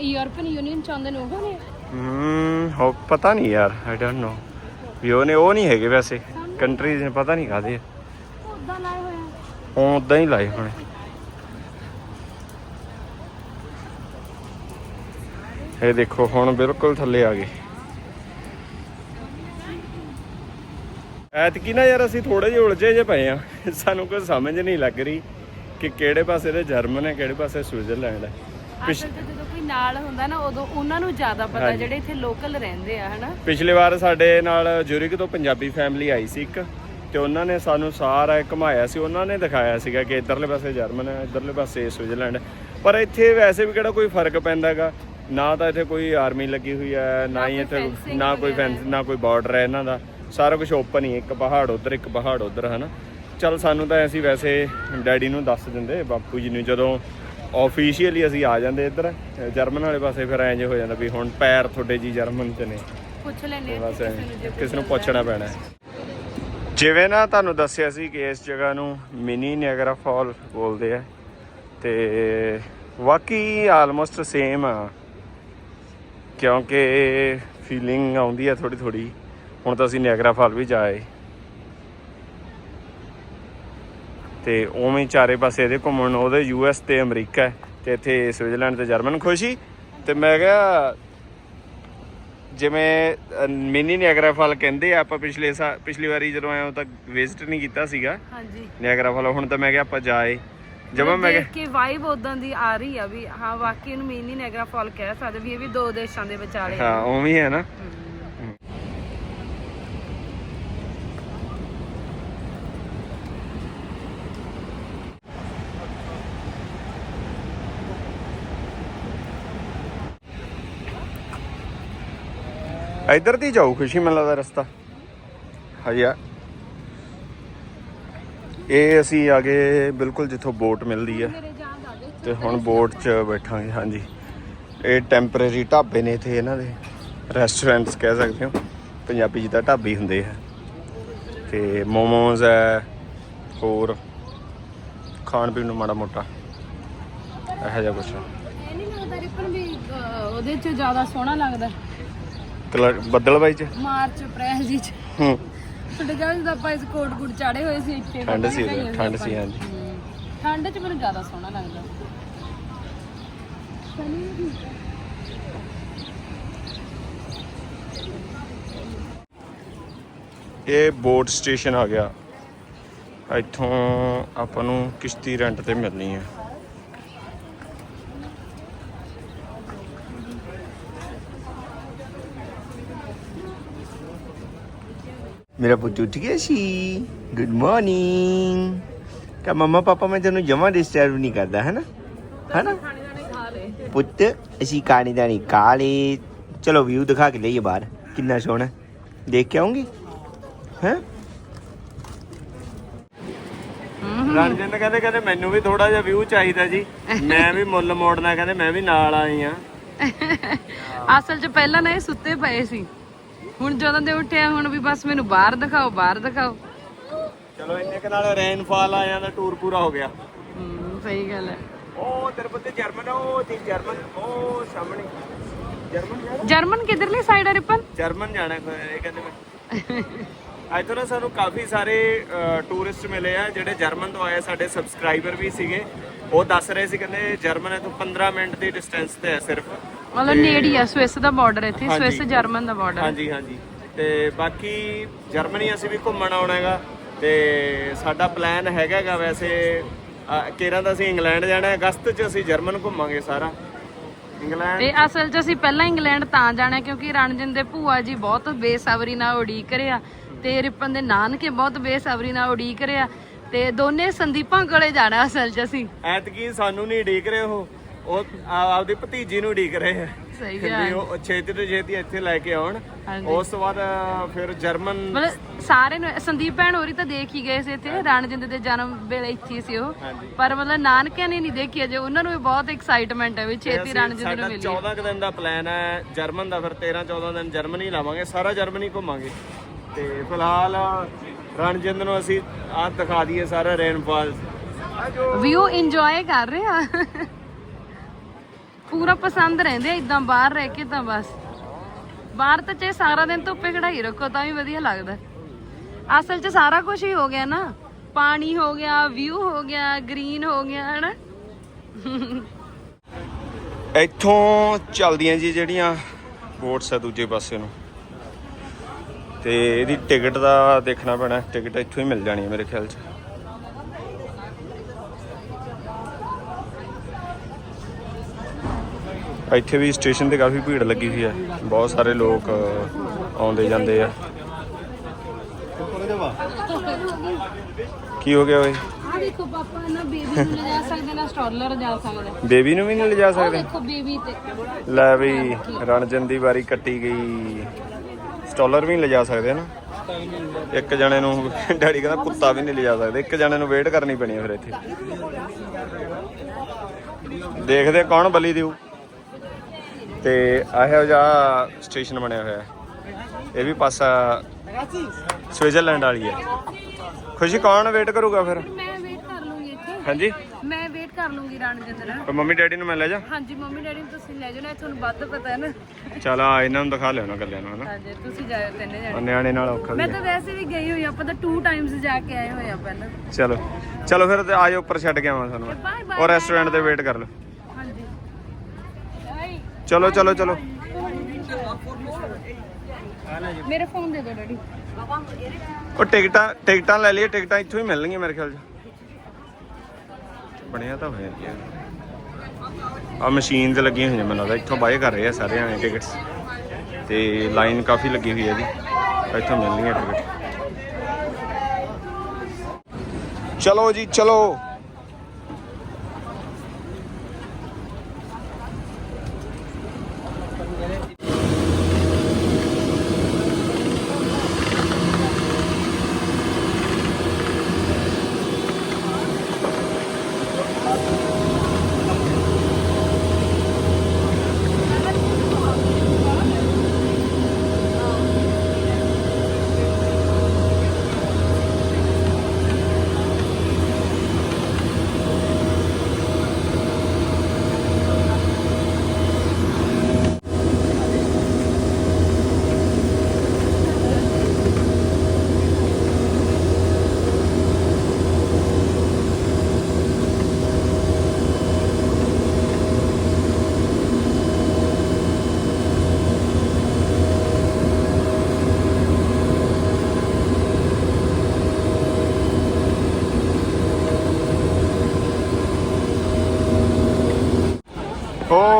ਯੂਰਪੀਅਨ ਯੂਨੀਅਨ ਚਾਹੁੰਦੇ ਨੇ ਉਹ ਨੇ? ਹਮ ਹੋ ਪਤਾ ਨਹੀਂ ਯਾਰ ਆਈ ਡੋਨਟ ਨੋ ਵੀ ਉਹ ਨੇ ਉਹ ਨਹੀਂ ਹੈਗੇ ਵੈਸੇ। ਕੰਟਰੀਜ਼ ਨੇ ਪਤਾ ਨਹੀਂ ਕਾਦੇ ਉਦਾਂ ਲਾਏ ਹੋਏ ਆ। ਉਹ ਉਦਾਂ ਹੀ ਲਾਏ ਹੋਣੇ। ਇਹ ਦੇਖੋ ਹੁਣ ਬਿਲਕੁਲ ਥੱਲੇ ਆ ਗਏ। ਐਤਕੀ ਨਾ ਯਾਰ ਅਸੀਂ ਥੋੜੇ ਜਿਹਾ ਉਲਝੇ ਜੇ ਪਏ ਆ ਸਾਨੂੰ ਕੋਈ ਸਮਝ ਨਹੀਂ ਲੱਗ ਰਹੀ ਕਿ ਕਿਹੜੇ ਪਾਸੇ ਤੇ ਜਰਮਨ ਹੈ ਕਿਹੜੇ ਪਾਸੇ ਸਵਿਟਜ਼ਰਲੈਂਡ ਹੈ। ਪਿਛ- ਅਸਲ 'ਚ ਜਦੋਂ ਕੋਈ ਨਾਲ ਹੁੰਦਾ ਨਾ ਉਦੋਂ ਉਹਨਾਂ ਨੂੰ ਜ਼ਿਆਦਾ ਪਤਾ ਹਾਂਜੀ। ਜਿਹੜੇ ਇੱਥੇ ਲੋਕਲ ਰਹਿੰਦੇ ਆ ਹਨਾ? ਪਿਛਲੇ ਵਾਰ ਸਾਡੇ ਨਾਲ ਜੁਰਿਕ ਤੋਂ ਪੰਜਾਬੀ ਫੈਮਿਲੀ ਆਈ ਸੀ ਇੱਕ ਤੇ ਉਹਨਾਂ ਨੇ ਸਾਨੂੰ ਸਾਰਾ ਘੁਮਾਇਆ ਸੀ। ਉਹਨਾਂ ਨੇ ਦਿਖਾਇਆ ਸੀਗਾ ਕਿ ਇਧਰਲੇ ਪਾਸੇ ਜਰਮਨ ਹੈ ਇਧਰਲੇ ਪਾਸੇ ਸਵਿਟਜ਼ਰਲੈਂਡ। ਪਰ ਇੱਥੇ ਵੈਸੇ ਵੀ ਕਿਹੜਾ ਕੋਈ ਫ਼ਰਕ ਪੈਂਦਾਗਾ ਨਾ ਤਾਂ ਇੱਥੇ ਕੋਈ ਆਰਮੀ ਲੱਗੀ ਹੋਈ ਹੈ ਨਾ ਹੀ ਇੱਥੇ ਨਾ ਕੋਈ ਫੈਂਸ ਨਾ ਕੋਈ ਬਾਰਡਰ ਹੈ ਇਹਨਾਂ ਦਾ। ਸਾਰਾ ਕੁਝ ਓਪਨ ਹੀ ਹੈ, ਇੱਕ ਪਹਾੜ ਉਧਰ ਇੱਕ ਪਹਾੜ ਉਧਰ ਹਨਾ। ਚਲ ਸਾਨੂੰ ਤਾਂ ਅਸੀਂ ਵੈਸੇ ਡੈਡੀ ਨੂੰ ਦੱਸ ਦਿੰਦੇ ਬਾਪੂ ਜੀ ਨੂੰ ਜਦੋਂ ਆਫੀਸ਼ੀਅਲੀ ਅਸੀਂ ਆ ਜਾਂਦੇ ਇੱਧਰ ਜਰਮਨ ਵਾਲੇ ਪਾਸੇ ਫਿਰ ਐਂ ਜੇ ਹੋ ਜਾਂਦਾ ਵੀ ਹੁਣ ਪੈਰ ਤੁਹਾਡੇ ਜੀ ਜਰਮਨ ਚ ਨੇ। ਪੁੱਛ ਤੇ ਬਸ ਕਿਸ ਨੂੰ ਪੁੱਛਣਾ ਪੈਣਾ। ਹੈ। ਜਿਵੇਂ ਨਾ ਤੁਹਾਨੂੰ ਦੱਸਿਆ ਸੀ ਕਿ ਇਸ ਜਗ੍ਹਾ ਨੂੰ ਮਿਨੀ ਨਿਆਗਰਾ ਫਾਲ ਬੋਲਦੇ ਆ ਤੇ ਵਾਕਈ ਆਲਮੋਸਟ ਸੇਮ ਆ। ਕਿਉਂਕਿ ਫੀਲਿੰਗ ਆਉਂਦੀ ਆ ਥੋੜੀ ਥੋੜੀ ਹੁਣ ਤਾਂ ਅਸੀਂ ਨਿਆਗਰਾ ਫਾਲ ਵੀ ਜਾਏ ਤੇ ਉਵੇਂ ਹੀ ਚਾਰੇ ਪਾਸੇ ਇਹਦੇ ਘੁੰਮਣ ਉਹਦੇ ਯੂਐਸ ਤੇ ਅਮਰੀਕਾ ਹੈ ਤੇ ਇੱਥੇ ਸਵਿਟਜ਼ਰਲੈਂਡ ਤੇ ਜਰਮਨ ਖੁਸ਼ੀ। ਤੇ ਮੈਂ ਕਿਹਾ ਜਿਵੇਂ ਮਿਨੀ ਨਿਆਗਰਾ ਫਾਲ ਕਹਿੰਦੇ ਆ ਆਪਾਂ ਪਿਛਲੇ ਪਿਛਲੀ ਵਾਰੀ ਜਦੋਂ ਆਏ ਹਾਂ ਤਾਂ ਵਿਜ਼ਿਟ ਨਹੀਂ ਕੀਤਾ ਸੀਗਾ। ਹਾਂਜੀ। ਨਿਆਗਰਾ ਫਾਲ ਹੁਣ ਤਾਂ ਮੈਂ ਕਿਹਾ ਆਪਾਂ ਜਾਏ ਜਮਾ ਮੈਂ ਦੇਖ ਕੇ ਵਾਈਬ ਉਦਾਂ ਦੀ ਆ ਰਹੀ ਆ ਵੀ ਹਾਂ ਵਾਕਈ ਇਹਨੂੰ ਮਿਨੀ ਨੈਗਰਾ ਫਾਲ ਕਹਿ ਸਕਦੇ ਵੀ ਇਹ ਵੀ ਦੋ ਦੇਸ਼ਾਂ ਦੇ ਵਿਚਾਲੇ। ਹਾਂ ਉਵੇਂ ਹੀ ਹੈ ਨਾ। ਇੱਧਰ ਦੀ ਜਾਊ ਖੁਸ਼ੀ ਮੈਨੂੰ ਲੱਗਦਾ ਰਸਤਾ। ਹਜਾ ਇਹ ਅਸੀਂ ਆ ਗਏ ਬਿਲਕੁਲ ਜਿੱਥੋਂ ਬੋਟ ਮਿਲਦੀ ਆ। ਤੇ ਹੁਣ ਬੋਟ 'ਚ ਬੈਠਾਂਗੇ ਹਾਂਜੀ। ਇਹ ਟੈਂਪਰੇਰੀ ਢਾਬੇ ਨੇ ਇੱਥੇ ਇਹਨਾਂ ਦੇ ਰੈਸਟੋਰੈਂਟਸ ਕਹਿ ਸਕਦੇ ਹੋ। ਪੰਜਾਬੀ ਜਿੱਦਾਂ ਢਾਬੇ ਹੀ ਹੁੰਦੇ ਆ। ਤੇ ਮੋਮੋਜ਼ ਹੈ ਹੋਰ ਖਾਣ ਪੀਣ ਨੂੰ ਮਾੜਾ ਮੋਟਾ ਇਹੋ ਜਿਹਾ ਕੁਛ ਇਹ ਨਹੀਂ ਲੱਗਦਾ ਰਿਪਨ ਵੀ ਅਹ, ਉਹਦੇ ਚ ਜ਼ਿਆਦਾ ਸੋਹਣਾ ਲੱਗਦਾ। ਕਲਰ ਬੱਦਲ ਬਾਈ ਚ? ਮਾਰਚ ਅਪ੍ਰੈਲ ਜੀ ਚ। ਹੂੰ। ਤੁਹਾਡੇ ਜਦ ਜਦੋਂ ਆਪਾਂ ਇਸ ਕੋਟ ਗੁੜ ਚਾੜੇ ਹੋਏ ਸੀ ਇੱਥੇ ਠੰਡ ਸੀ ਠੰਡ ਸੀ। ਹਾਂਜੀ। ਹੂੰ। ਠੰਡ ਚ ਮੈਨੂੰ ਜ਼ਿਆਦਾ ਸੋਹਣਾ ਲੱਗਦਾ ਇਹ ਬੋਟ ਸਟੇਸ਼ਨ ਆ ਗਿਆ ਇੱਥੋਂ ਆਪਾਂ ਨੂੰ ਕਿਸ਼ਤੀ ਰੈਂਟ ਤੇ ਮਿਲਣੀ ਹੈ ਮੇਰਾ ਪੁੱਤ ਉੱਠ ਗਿਆ ਸੀ। ਗੁੱਡ ਮਾਰਨਿੰਗ ਕਾ ਮਮਾ ਪਾਪਾ ਮੈਂ ਤੈਨੂੰ ਜਮਾ ਡਿਸਟਰਬ ਨਹੀਂ ਕਰਦਾ ਹੈ ਨਾ ਹੈ ਨਾ ਪੁੱਤ ਅਸੀਂ ਕਾਣੀ ਦਾਣੀ ਕਾਲੇ ਚਲੋ ਵਿਊ ਦਿਖਾ ਕੇ ਲਈਏ ਬਾਹਰ। ਕਿੰਨਾ ਸੋਹਣਾ। ਦੇਖ ਕੇ ਆਉਂਗੀ? ਹੈ? ਰਣਜਿੰਦ ਕਹਿੰਦੇ ਕਹਿੰਦੇ ਮੈਨੂੰ ਵੀ ਥੋੜਾ ਜਿਹਾ ਵਿਊ ਚਾਹੀਦਾ ਜੀ। ਮੈਂ ਵੀ ਮੁੱਲ ਮੋੜਨਾ ਕਹਿੰਦੇ ਮੈਂ ਵੀ ਨਾਲ ਆਈ ਆ। ਅਸਲ 'ਚ ਪਹਿਲਾਂ ਨਾ ਇਹ ਸੁੱਤੇ ਪਏ ਸੀ। ਹੁਣ ਜਦੋਂ ਦੇ ਉੱਠਿਆ ਹੁਣ ਵੀ ਬਸ ਮੈਨੂੰ ਬਾਹਰ ਦਿਖਾਓ ਬਾਹਰ ਦਿਖਾਓ। ਚਲੋ ਇੰਨੇ ਕੁ ਨਾਲ ਰੇਨਫਾਲ ਆਇਆ ਦਾ ਟੂਰ ਪੂਰਾ ਹੋ ਗਿਆ। ਹੂੰ ਸਹੀ ਗੱਲ ਹੈ। ਉਹ ਤੇਰੇ ਪੁੱਤੇ ਜਰਮਨ ਉਹ ਦੀ ਜਰਮਨ ਉਹ ਸਾਹਮਣੇ। ਜਰਮਨ ਜਾਣਾ? ਜਰਮਨ ਕਿਧਰਲੀ ਸਾਈਡ ਆ ਰਿਪਨ? ਜਰਮਨ ਜਾਣਾ ਹੈ, ਇਹ ਕਹਿੰਦੇ ਮੈਂ। ਇੱਥੋਂ ਨਾ ਸਾਨੂੰ ਕਾਫੀ ਸਾਰੇ ਟੂਰਿਸਟ ਮਿਲੇ ਆ ਜਿਹੜੇ ਜਰਮਨ ਤੋਂ ਆਏ ਸਾਡੇ ਸਬਸਕ੍ਰਾਈਬਰ ਵੀ ਸੀਗੇ। ਉਹ ਦੱਸ ਰਹੇ ਸੀ ਕਹਿੰਦੇ ਜਰਮਨ ਹੈ ਤੋਂ 15 ਮਿੰਟ ਦੀ ਡਿਸਟੈਂਸ ਤੇ ਹੈ ਸਿਰਫ। ਮਤਲਬ ਨੇੜੇ ਆ ਸਵਿਸ ਦਾ ਬਾਰਡਰ ਇੱਥੇ ਹਾਂਜੀ। ਸਵਿਸ ਜਰਮਨ ਦਾ ਬਾਰਡਰ ਹਾਂਜੀ ਹਾਂਜੀ। ਤੇ ਬਾਕੀ ਜਰਮਨੀ ਅਸੀਂ ਵੀ ਘੁੰਮਣ ਆਉਣਾ ਹੈਗਾ ਤੇ ਸਾਡਾ ਪਲਾਨ ਹੈਗਾਗਾ ਵੈਸੇ ਅ, ਕੇਰਾਂ ਦਾ ਅਸੀਂ ਇੰਗਲੈਂਡ ਜਾਣਾ ਹੈ ਅਗਸਤ 'ਚ ਅਸੀਂ ਜਰਮਨ ਘੁੰਮਾਂਗੇ ਸਾਰਾ। ਇੰਗਲੈਂਡ ਤੇ ਅਸਲ 'ਚ ਅਸੀਂ ਪਹਿਲਾਂ ਇੰਗਲੈਂਡ ਤਾਂ ਜਾਣਾ ਕਿਉਂਕਿ ਰਣਜਨ ਦੇ ਭੂਆ ਜੀ ਬਹੁਤ ਬੇਸਬਰੀ ਨਾਲ ਉਡੀਕ ਰਿਆ ਤੇ ਰਿਪਨ ਦੇ ਨਾਨਕੇ ਬਹੁਤ ਬੇਸਬਰੀ ਨਾਲ ਉਡੀਕ ਰਿਆ ਤੇ ਦੋਨੇ ਸੰਦੀਪਾਂ ਕੋਲੇ ਜਾਣਾ ਅਸਲ 'ਚ ਅਸੀਂ। ਐਤਕੀ ਸਾਨੂੰ ਨਹੀਂ ਢੀਕ ਰਹੇ ਉਹ। ਉਹ ਆ- ਆਪਦੀ ਭਤੀਜੀ ਨੂੰ ਢੀਕ ਰਹੇ ਆ। ਸਹੀ ਵੀ ਗੱਲ। ਉਹ ਛੇਤੀ ਤੋਂ ਛੇਤੀ ਇੱਥੇ ਲੈ ਕੇ ਆਉਣ। ਹਾਂਜੀ। ਉਸ ਤੋਂ ਬਾਅਦ ਫਿਰ ਜਰਮਨ ਮਤਲਬ ਸਾਰੇ ਨੂੰ ਸੰਦੀਪ ਭੈਣ ਹੋਰੀ ਤਾਂ ਦੇਖ ਹੀ ਗਏ ਸੀ ਇੱਥੇ। ਰਣਜਿੰਦ ਦੇ ਜਨਮ ਵੇਲੇ ਇੱਥੇ ਹੀ ਸੀ ਉਹ। ਹਾਂਜੀ। ਪਰ ਮਤਲਬ ਨਾਨਕਿਆਂ ਨੇ ਨਹੀਂ ਦੇਖੀ ਅਜੇ। ਉਹਨਾਂ ਨੂੰ ਵੀ ਬਹੁਤ ਐਕਸਾਈਟਮੈਂਟ ਹੈ ਵੀ ਛੇਤੀ ਅਸੀਂ- ਰਣਜਿੰਦ ਨੂੰ ਸਾਡਾ ਮਿਲੀਏ 14 ਕੁ ਦਿਨ ਦਾ ਪਲਾਨ ਹੈ। ਜਰਮਨ ਦਾ ਫਿਰ 13 14 ਦਿਨ ਜਰਮਨੀ ਲਾਵਾਂਗੇ। ਸਾਰਾ ਜਰਮਨੀ ਘੁੰਮਾਂਗੇ। ਤੇ ਫਿਲਹਾਲ ਰਣਜਿੰਦ ਨੂੰ ਅਸੀਂ ਆਹ ਦਿਖਾ ਦਈਏ ਸਾਰਾ ਰੇਨਫਾਲ ਵਿਊ ਇੰਜੋਏ ਕਰ ਰਹੇ ਆ। ਪੂਰਾ ਪਸੰਦ ਰਹਿੰਦੇ ਆ ਇਦਾਂ ਬਾਹਰ ਰਹਿ ਕੇ ਤਾਂ ਬਸ। ਬਾਹਰ ਤਾਂ ਚਾਹੇ ਸਾਰਾ ਦਿਨ ਧੁੱਪੇ ਖੜਾਈ ਰੱਖੋ, ਤਾਂ ਵੀ ਵਧੀਆ ਲੱਗਦਾ। ਅਸਲ 'ਚ ਸਾਰਾ ਕੁਝ ਹੀ ਹੋ ਗਿਆ ਨਾ। ਪਾਣੀ ਹੋ ਗਿਆ ਵਿਊ ਹੋ ਗਿਆ ਗ੍ਰੀਨ ਹੋ ਗਿਆ, ਹਨਾ? ਇੱਥੋਂ ਚੱਲਦੀਆਂ ਜੀ ਜਿਹੜੀਆਂ ਬੋਟਸ ਆ ਦੂਜੇ ਪਾਸੇ ਨੂੰ। ਤੇ ਇਹਦੀ ਟਿਕਟ ਦਾ ਦੇਖਣਾ ਪੈਣਾ ਟਿਕਟ ਇੱਥੋਂ ਹੀ ਮਿਲ ਜਾਣੀ ਹੈ ਮੇਰੇ ਖਿਆਲ 'ਚ। ਇੱਥੇ ਵੀ ਸਟੇਸ਼ਨ ਤੇ ਕਾਫੀ ਭੀੜ ਲੱਗੀ ਹੋਈ ਹੈ ਬਹੁਤ ਸਾਰੇ ਲੋਕ ਆਉਂਦੇ ਜਾਂਦੇ ਆ। ਕੀ ਹੋ ਗਿਆ ਓਏ? ਆ ਦੇਖੋ ਪਾਪਾ ਨਾ ਬੇਬੀ ਨੂੰ ਲੈ ਜਾ ਸਕਦੇ ਨਾ ਜਾ ਸਕਦਾ। ਬੇਬੀ ਨੂੰ ਵੀ ਨਹੀਂ ਲਿਜਾ ਸਕਦੇ? ਦੇਖੋ ਬੇਬੀ ਤੇ। ਲੈ ਵੀ ਰਣਜਨ ਦੀ ਵਾਰੀ ਕੱਟੀ ਗਈ। ਸਟਾਲਰ ਵੀ ਨਹੀਂ ਲਿਜਾ ਸਕਦੇ ਨਾ। ਇੱਕ ਜਣੇ ਨੂੰ ਡੈਡੀ ਕਹਿੰਦਾ ਕੁੱਤਾ ਵੀ ਨਹੀਂ ਲਿਜਾ ਸਕਦੇ। ਇੱਕ ਜਣੇ ਨੂੰ ਵੇਟ ਕਰਨੀ ਪੈਣੀ ਫਿਰ ਇੱਥੇ। ਦੇਖਦੇ ਕੌਣ ਬਲੀ ਦਿਓ ਤੇ ਇਹੋ ਜਿਹਾ ਸਟੇਸ਼ਨ ਬਣਿਆ ਹੋਇਆ ਹੈ। ਇਹ ਵੀ ਪਾਸਾ ਸਵਿਟਜ਼ਰਲੈਂਡ ਵਾਲੀ ਹੈ। ਖੁਸ਼ੀ ਕੌਣ ਵੇਟ ਕਰੂਗਾ ਫਿਰ? ਮੈਂ ਵੇਟ ਕਰ ਲੂੰਗੀ ਇੱਥੇ। ਹਾਂਜੀ? ਮੈਂ ਵੇਟ ਕਰ ਲੂੰਗੀ ਰਣਜਿੰਦਰ ਨਾਲ। ਉਹ ਮੰਮੀ ਡੈਡੀ ਨੂੰ ਮੈਂ ਲੈ ਜਾ? ਹਾਂਜੀ ਮੰਮੀ ਡੈਡੀ ਨੂੰ ਤੁਸੀਂ ਲੈ ਜਾਓ ਨਾ ਤੁਹਾਨੂੰ ਵੱਧ ਪਤਾ ਹੈ ਨਾ। ਚਲ ਆ ਇਹਨਾਂ ਨੂੰ ਦਿਖਾ ਲਿਓ ਨਾ ਗੱਲਿਆਂ ਨੂੰ ਹਨਾ? ਹਾਂਜੀ ਤੁਸੀਂ ਜਾਇਓ ਤਿੰਨੇ ਜਣੇ। ਨਿਆਣੇ ਨਾਲ ਔਖਾ ਵੀ ਮੈਂ ਹੈ। ਤਾਂ ਵੈਸੇ ਵੀ ਗਈ ਹੋਈ ਆ, ਆਪਾਂ ਤਾਂ ਟੂ ਟਾਈਮਸ ਜਾ ਕੇ ਆਏ ਹੋਏ ਆ ਪਹਿਲਾਂ। ਚਲੋ ਚਲੋ ਫਿਰ ਤੇ ਆਜੋ ਉੱਪਰ ਛੱਡ ਕੇ ਆਵਾਂ ਤੁਹਾਨੂੰ ਬਾਏ ਬਾਏ ਉਹ ਰੈਸਟੋਰੈਂਟ ਤੇ ਵੇਟ ਕਰ ਲਓ। ਚਲੋ ਚਲੋ ਚਲੋ। ਮੇਰੇ ਫੋਨ ਦੇ ਦਿਓ ਡੈਡੀ। ਉਹ ਟਿਕਟਾਂ ਟਿਕਟਾਂ ਲੈ ਲਈਏ ਟਿਕਟਾਂ ਇੱਥੋਂ ਹੀ ਮਿਲਣਗੀਆਂ ਮੇਰੇ ਖਿਆਲ 'ਚ। ਬਣਿਆ ਤਾਂ ਹੋਇਆ ਜੀ ਆ। ਮਸ਼ੀਨਸ ਲੱਗੀਆਂ ਹੋਈਆਂ ਮੈਨੂੰ ਲੱਗਦਾ ਇੱਥੋਂ ਬਾਏ ਕਰ ਰਹੇ ਆ ਸਾਰੇ ਆਣੇ ਟਿਕਟਸ। ਤੇ ਲਾਈਨ ਕਾਫੀ ਲੱਗੀ ਹੋਈ ਹੈ ਜੀ ਇੱਥੋਂ ਮਿਲਣਗੀਆਂ ਟਿਕਟ ਚਲੋ ਜੀ ਚਲੋ।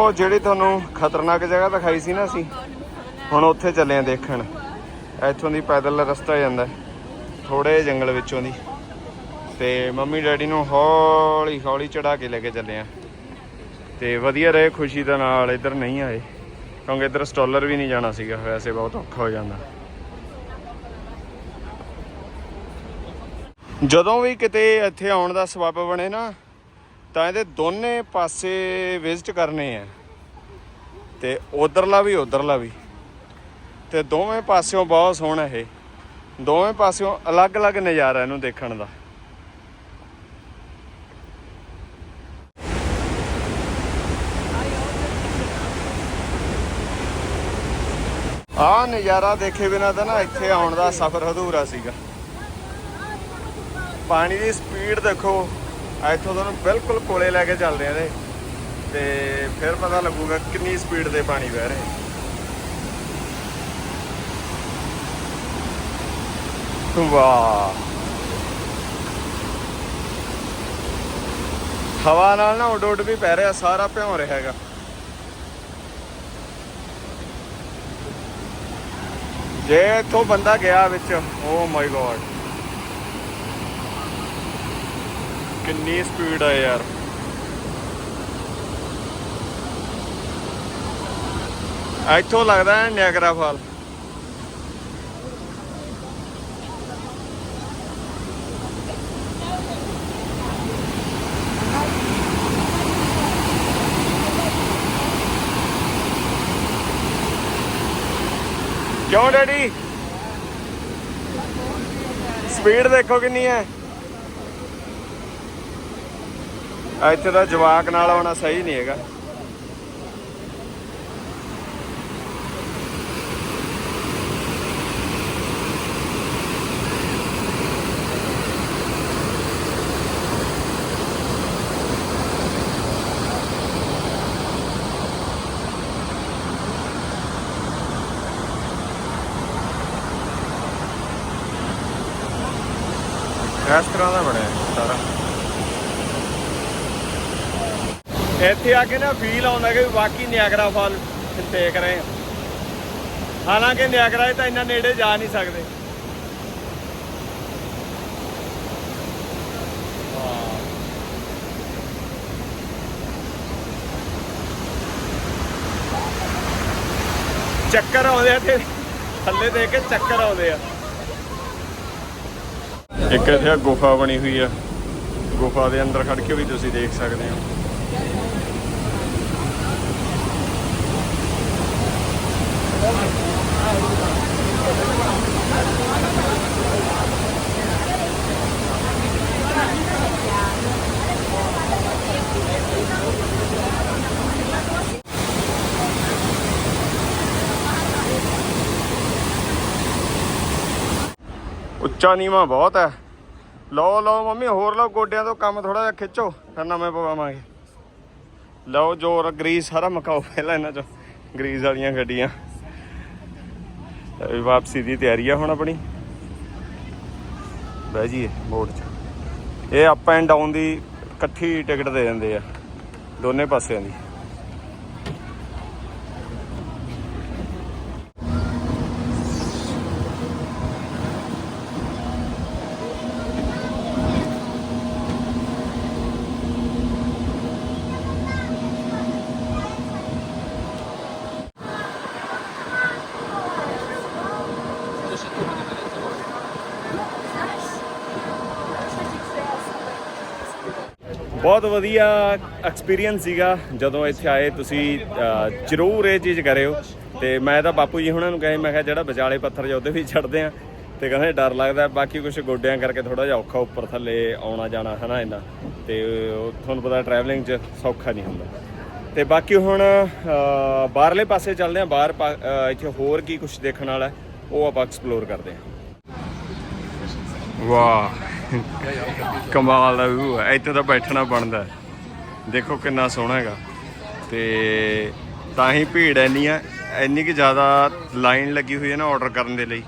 ਉਹ ਜਿਹੜੀ ਤੁਹਾਨੂੰ ਖਤਰਨਾਕ ਜਗ੍ਹਾ ਦਿਖਾਈ ਸੀ ਨਾ ਅਸੀਂ, ਹੁਣ ਉੱਥੇ ਚੱਲੇ ਆ ਦੇਖਣ। ਇੱਥੋਂ ਦੀ ਪੈਦਲ ਰਸਤਾ ਜਾਂਦਾ ਥੋੜੇ ਜੰਗਲ ਵਿੱਚੋਂ ਦੀ। ਤੇ ਮੰਮੀ ਡੈਡੀ ਨੂੰ ਹੌਲੀ ਹੌਲੀ ਚੜਾ ਕੇ ਲੈ ਕੇ ਚੱਲੇ ਆ। ਤੇ ਵਧੀਆ ਰਹੇ ਖੁਸ਼ੀ ਦੇ ਨਾਲ, ਇੱਧਰ ਨਹੀਂ ਆਏ। ਕਿਉਂਕਿ ਇੱਧਰ ਸਟਾਲਰ ਵੀ ਨਹੀਂ ਜਾਣਾ ਸੀਗਾ, ਵੈਸੇ ਬਹੁਤ ਔਖਾ ਹੋ ਜਾਂਦਾ। ਜਦੋਂ ਵੀ ਕਿਤੇ ਇੱਥੇ ਆਉਣ ਦਾ ਸਬੱਬ ਬਣੇ ਨਾ, ਤਾਂ ਇਹਦੇ ਦੋਨੇ ਪਾਸੇ ਵਿਜ਼ਿਟ ਕਰਨੇ ਆ। ਤੇ ਉਧਰਲਾ ਵੀ ਉਧਰਲਾ ਵੀ। ਤੇ ਦੋਵੇਂ ਪਾਸਿਓਂ ਬਹੁਤ ਸੋਹਣਾ ਇਹ। ਦੋਵੇਂ ਪਾਸਿਓਂ ਅਲੱਗ-ਅਲੱਗ ਨਜ਼ਾਰਾ ਇਹਨੂੰ ਦੇਖਣ ਦਾ। ਆਹ ਨਜ਼ਾਰਾ ਦੇਖੇ ਬਿਨਾ ਤਾਂ ਨਾ ਇੱਥੇ ਆਉਣ ਦਾ ਸਫ਼ਰ ਅਧੂਰਾ ਸੀਗਾ। ਪਾਣੀ ਦੀ ਸਪੀਡ ਦੇਖੋ। ਇੱਥੋਂ ਤੁਹਾਨੂੰ ਬਿਲਕੁਲ ਕੋਲੇ ਲੈ ਕੇ ਚੱਲਦੇ ਆ ਇਹਦੇ। ਤੇ ਫਿਰ ਪਤਾ ਲੱਗੂਗਾ ਕਿੰਨੀ ਸਪੀਡ ਤੇ ਪਾਣੀ ਵਹਿ ਰਿਹਾ ਵਾਹ। ਹਵਾ ਨਾਲ ਨਾ ਉੱਡ ਉੱਡ ਵੀ ਪੈ ਰਿਹਾ, ਸਾਰਾ ਭਿਉਂ ਰਿਹਾ ਹੈਗਾ। ਜੇ ਇੱਥੋਂ ਬੰਦਾ ਗਿਆ ਵਿੱਚ ਓ ਮਾਈ ਗॉड ਕਿੰਨੀ ਸਪੀਡ ਆ ਯਾਰ। ਇੱਥੋਂ ਲੱਗਦਾ ਹੈ ਨਿਆਗਰਾ ਫਾਲ। ਕਿਉਂ ਡੈਡੀ? ਸਪੀਡ ਦੇਖੋ ਕਿੰਨੀ ਹੈ। ਇੱਥੇ ਦਾ ਜਵਾਕ ਨਾਲ ਆਉਣਾ ਸਹੀ ਨਹੀਂ ਹੈਗਾ। ਜਾ ਕੇ ਨਾ ਫੀਲ ਆਉਂਦਾ ਕਿ ਵਾਕਈ ਨਿਆਗਰਾ ਫਾਲ ਦੇਖ ਰਹੇ ਹਾਂ ਹਾਲਾਂਕਿ ਨਿਆਗਰਾ ਤਾਂ ਇੰਨਾ ਨੇੜੇ ਜਾ ਨਹੀਂ ਸਕਦੇ। ਚੱਕਰ ਆਉਂਦੇ ਆ ਤੇ ਥੱਲੇ ਦੇਖ ਕੇ ਚੱਕਰ ਆਉਂਦੇ ਆ। ਇੱਕ ਇੱਥੇ ਗੁਫਾ ਬਣੀ ਹੋਈ ਆ। ਗੁਫਾ ਦੇ ਅੰਦਰ ਖੜ ਕੇ ਵੀ ਤੁਸੀਂ ਦੇਖ ਸਕਦੇ ਹੋ। ਉੱਚਾ ਨੀਵਾ ਬਹੁਤ ਹੈ। ਲਓ ਲਓ ਮੰਮੀ, ਹੋਰ ਲਓ, ਗੋਡਿਆਂ ਤੋਂ ਕੰਮ ਥੋੜਾ ਜਿਹਾ ਖਿੱਚੋ, ਫਿਰ ਨਵੇਂ ਪਵਾਵਾਂਗੇ। ਲਓ, ਜੋਰ, ਗਰੀਸ ਸਾਰਾ ਮਕਾਓ ਪਹਿਲਾਂ ਇਹਨਾਂ ਚੋਂ, ਗਰੀਸ ਵਾਲੀਆਂ ਗੱਡੀਆਂ। ਇਹ ਵਾਪਸੀ ਦੀ ਤਿਆਰੀ ਆ ਹੁਣ ਆਪਣੀ। ਬਹਿ ਜੀਏ ਬੋਰਡ 'ਚ। ਇਹ ਅਪ ਐਂਡ ਡਾਊਨ ਦੀ ਇਕੱਠੀ ਟਿਕਟ ਦੇ ਦਿੰਦੇ ਆ, ਦੋਨੇ ਪਾਸਿਆਂ ਦੀ। ਬਹੁਤ ਵਧੀਆ ਐਕਸਪੀਰੀਅੰਸ ਸੀਗਾ। ਜਦੋਂ ਇੱਥੇ ਆਏ, ਤੁਸੀਂ ਜ਼ਰੂਰ ਇਹ ਚੀਜ਼ ਕਰਿਓ। ਤੇ ਮੈਂ ਤਾਂ ਬਾਪੂ ਜੀ ਹੁਣਾਂ ਨੂੰ ਕਹੇ ਮੈਂ ਕਿਹਾ ਜਿਹੜਾ ਵਿਚਾਲੇ ਪੱਥਰ ਜਾਂ ਉਹਦੇ ਵੀ ਚੜਦੇ ਆ। ਤੇ ਕਹਿੰਦੇ ਡਰ ਲੱਗਦਾ, ਬਾਕੀ ਕੁਝ ਗੋਡਿਆਂ ਕਰਕੇ ਥੋੜਾ ਜਿਹਾ ਔਖਾ ਉੱਪਰ ਥੱਲੇ ਆਉਣਾ ਜਾਣਾ, ਹਨਾ ਇੰਨਾ। ਤੇ ਤੁਹਾਨੂੰ ਪਤਾ ਟਰੈਵਲਿੰਗ 'ਚ ਸੌਖਾ ਨਹੀਂ ਹੁੰਦਾ। ਤੇ ਬਾਕੀ ਹੁਣ ਬਾਹਰਲੇ ਪਾਸੇ ਚੱਲਦੇ ਆ, ਬਾਹਰ ਪਾ- ਇੱਥੇ ਹੋਰ ਕੀ ਕੁਝ ਦੇਖਣ ਵਾਲਾ ਉਹ ਆਪਾਂ ਐਕਸਪਲੋਰ ਕਰਦੇ ਹਾਂ ਵਾਹ। [laughs] ਕਮਾਲ ਦਾ ਵਿਊ ਹੈ ਇੱਥੇ ਤਾਂ ਬੈਠਣਾ ਬਣਦਾ। ਦੇਖੋ ਕਿੰਨਾ ਸੋਹਣਾ ਹੈਗਾ। ਤੇ ਤਾਂ ਹੀ ਭੀੜ ਇੰਨੀ ਆ, ਇੰਨੀ ਕਿ ਜ਼ਿਆਦਾ ਲਾਈਨ ਲੱਗੀ ਹੋਈ ਹੈ ਨਾ ਆਰਡਰ ਕਰਨ ਦੇ ਲਈ।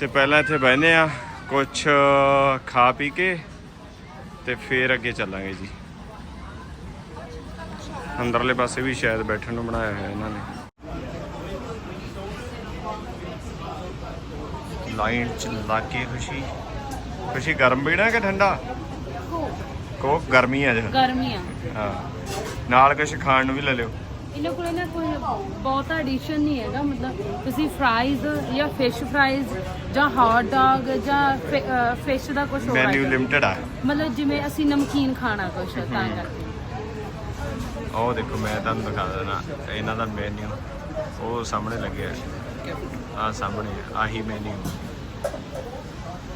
ਤੇ ਪਹਿਲਾਂ ਇੱਥੇ ਬਹਿਨੇ ਆ ਕੁਝ ਖਾ ਪੀ ਕੇ ਤੇ ਫੇਰ ਅੱਗੇ ਚੱਲਾਂਗੇ ਜੀ। ਅੰਦਰਲੇ ਪਾਸੇ ਵੀ ਸ਼ਾਇਦ ਬੈਠਣ ਨੂੰ ਬਣਾਇਆ ਹੋਇਆ ਇਹਨਾਂ ਨੇ। ਲਾਈਨ ਚ ਲੱਗੇ ਖੁਸ਼ੀ ਖੁਸ਼ੀ ਗਰਮ ਪੀਣਾ ਕਿ ਠੰਡਾ? ਕੋ ਗਰਮੀ ਆ ਜੀ। ਗਰਮੀ ਆ। ਹਾਂ। ਨਾਲ ਕੁਝ ਖਾਣ ਨੂੰ ਵੀ ਲੈ ਲਿਓ। ਇਹਨਾਂ ਕੋਲ ਨਾ ਕੋਈ ਬਹੁਤਾ ਐਡੀਸ਼ਨ ਨਹੀਂ ਹੈਗਾ ਮਤਲਬ ਤੁਸੀਂ ਫਰਾਈਜ਼ ਜਾਂ ਫਿਸ਼ ਫਰਾਈਜ਼ ਜਾਂ ਹੌਟ ਡੌਗ ਜਾਂ ਫਿਸ਼ ਦਾ ਕੁਝ ਹੋਰ ਮੈਨੂ। ਲਿਮਟਿਡ ਆ। ਮਤਲਬ ਜਿਵੇਂ ਅਸੀਂ ਨਮਕੀਨ ਖਾਣਾ ਕੁਝ ਤਾਂ ਕਰਕੇ। ਉਹ ਦੇਖੋ ਮੈਂ ਤੁਹਾਨੂੰ ਦਿਖਾ ਦੇਣਾ ਇਹਨਾਂ ਦਾ ਮੈਨੂ ਉਹ ਸਾਹਮਣੇ ਲੱਗਿਆ। ਆ ਸਾਹਮਣੇ ਆਹੀ ਮੈਨੂ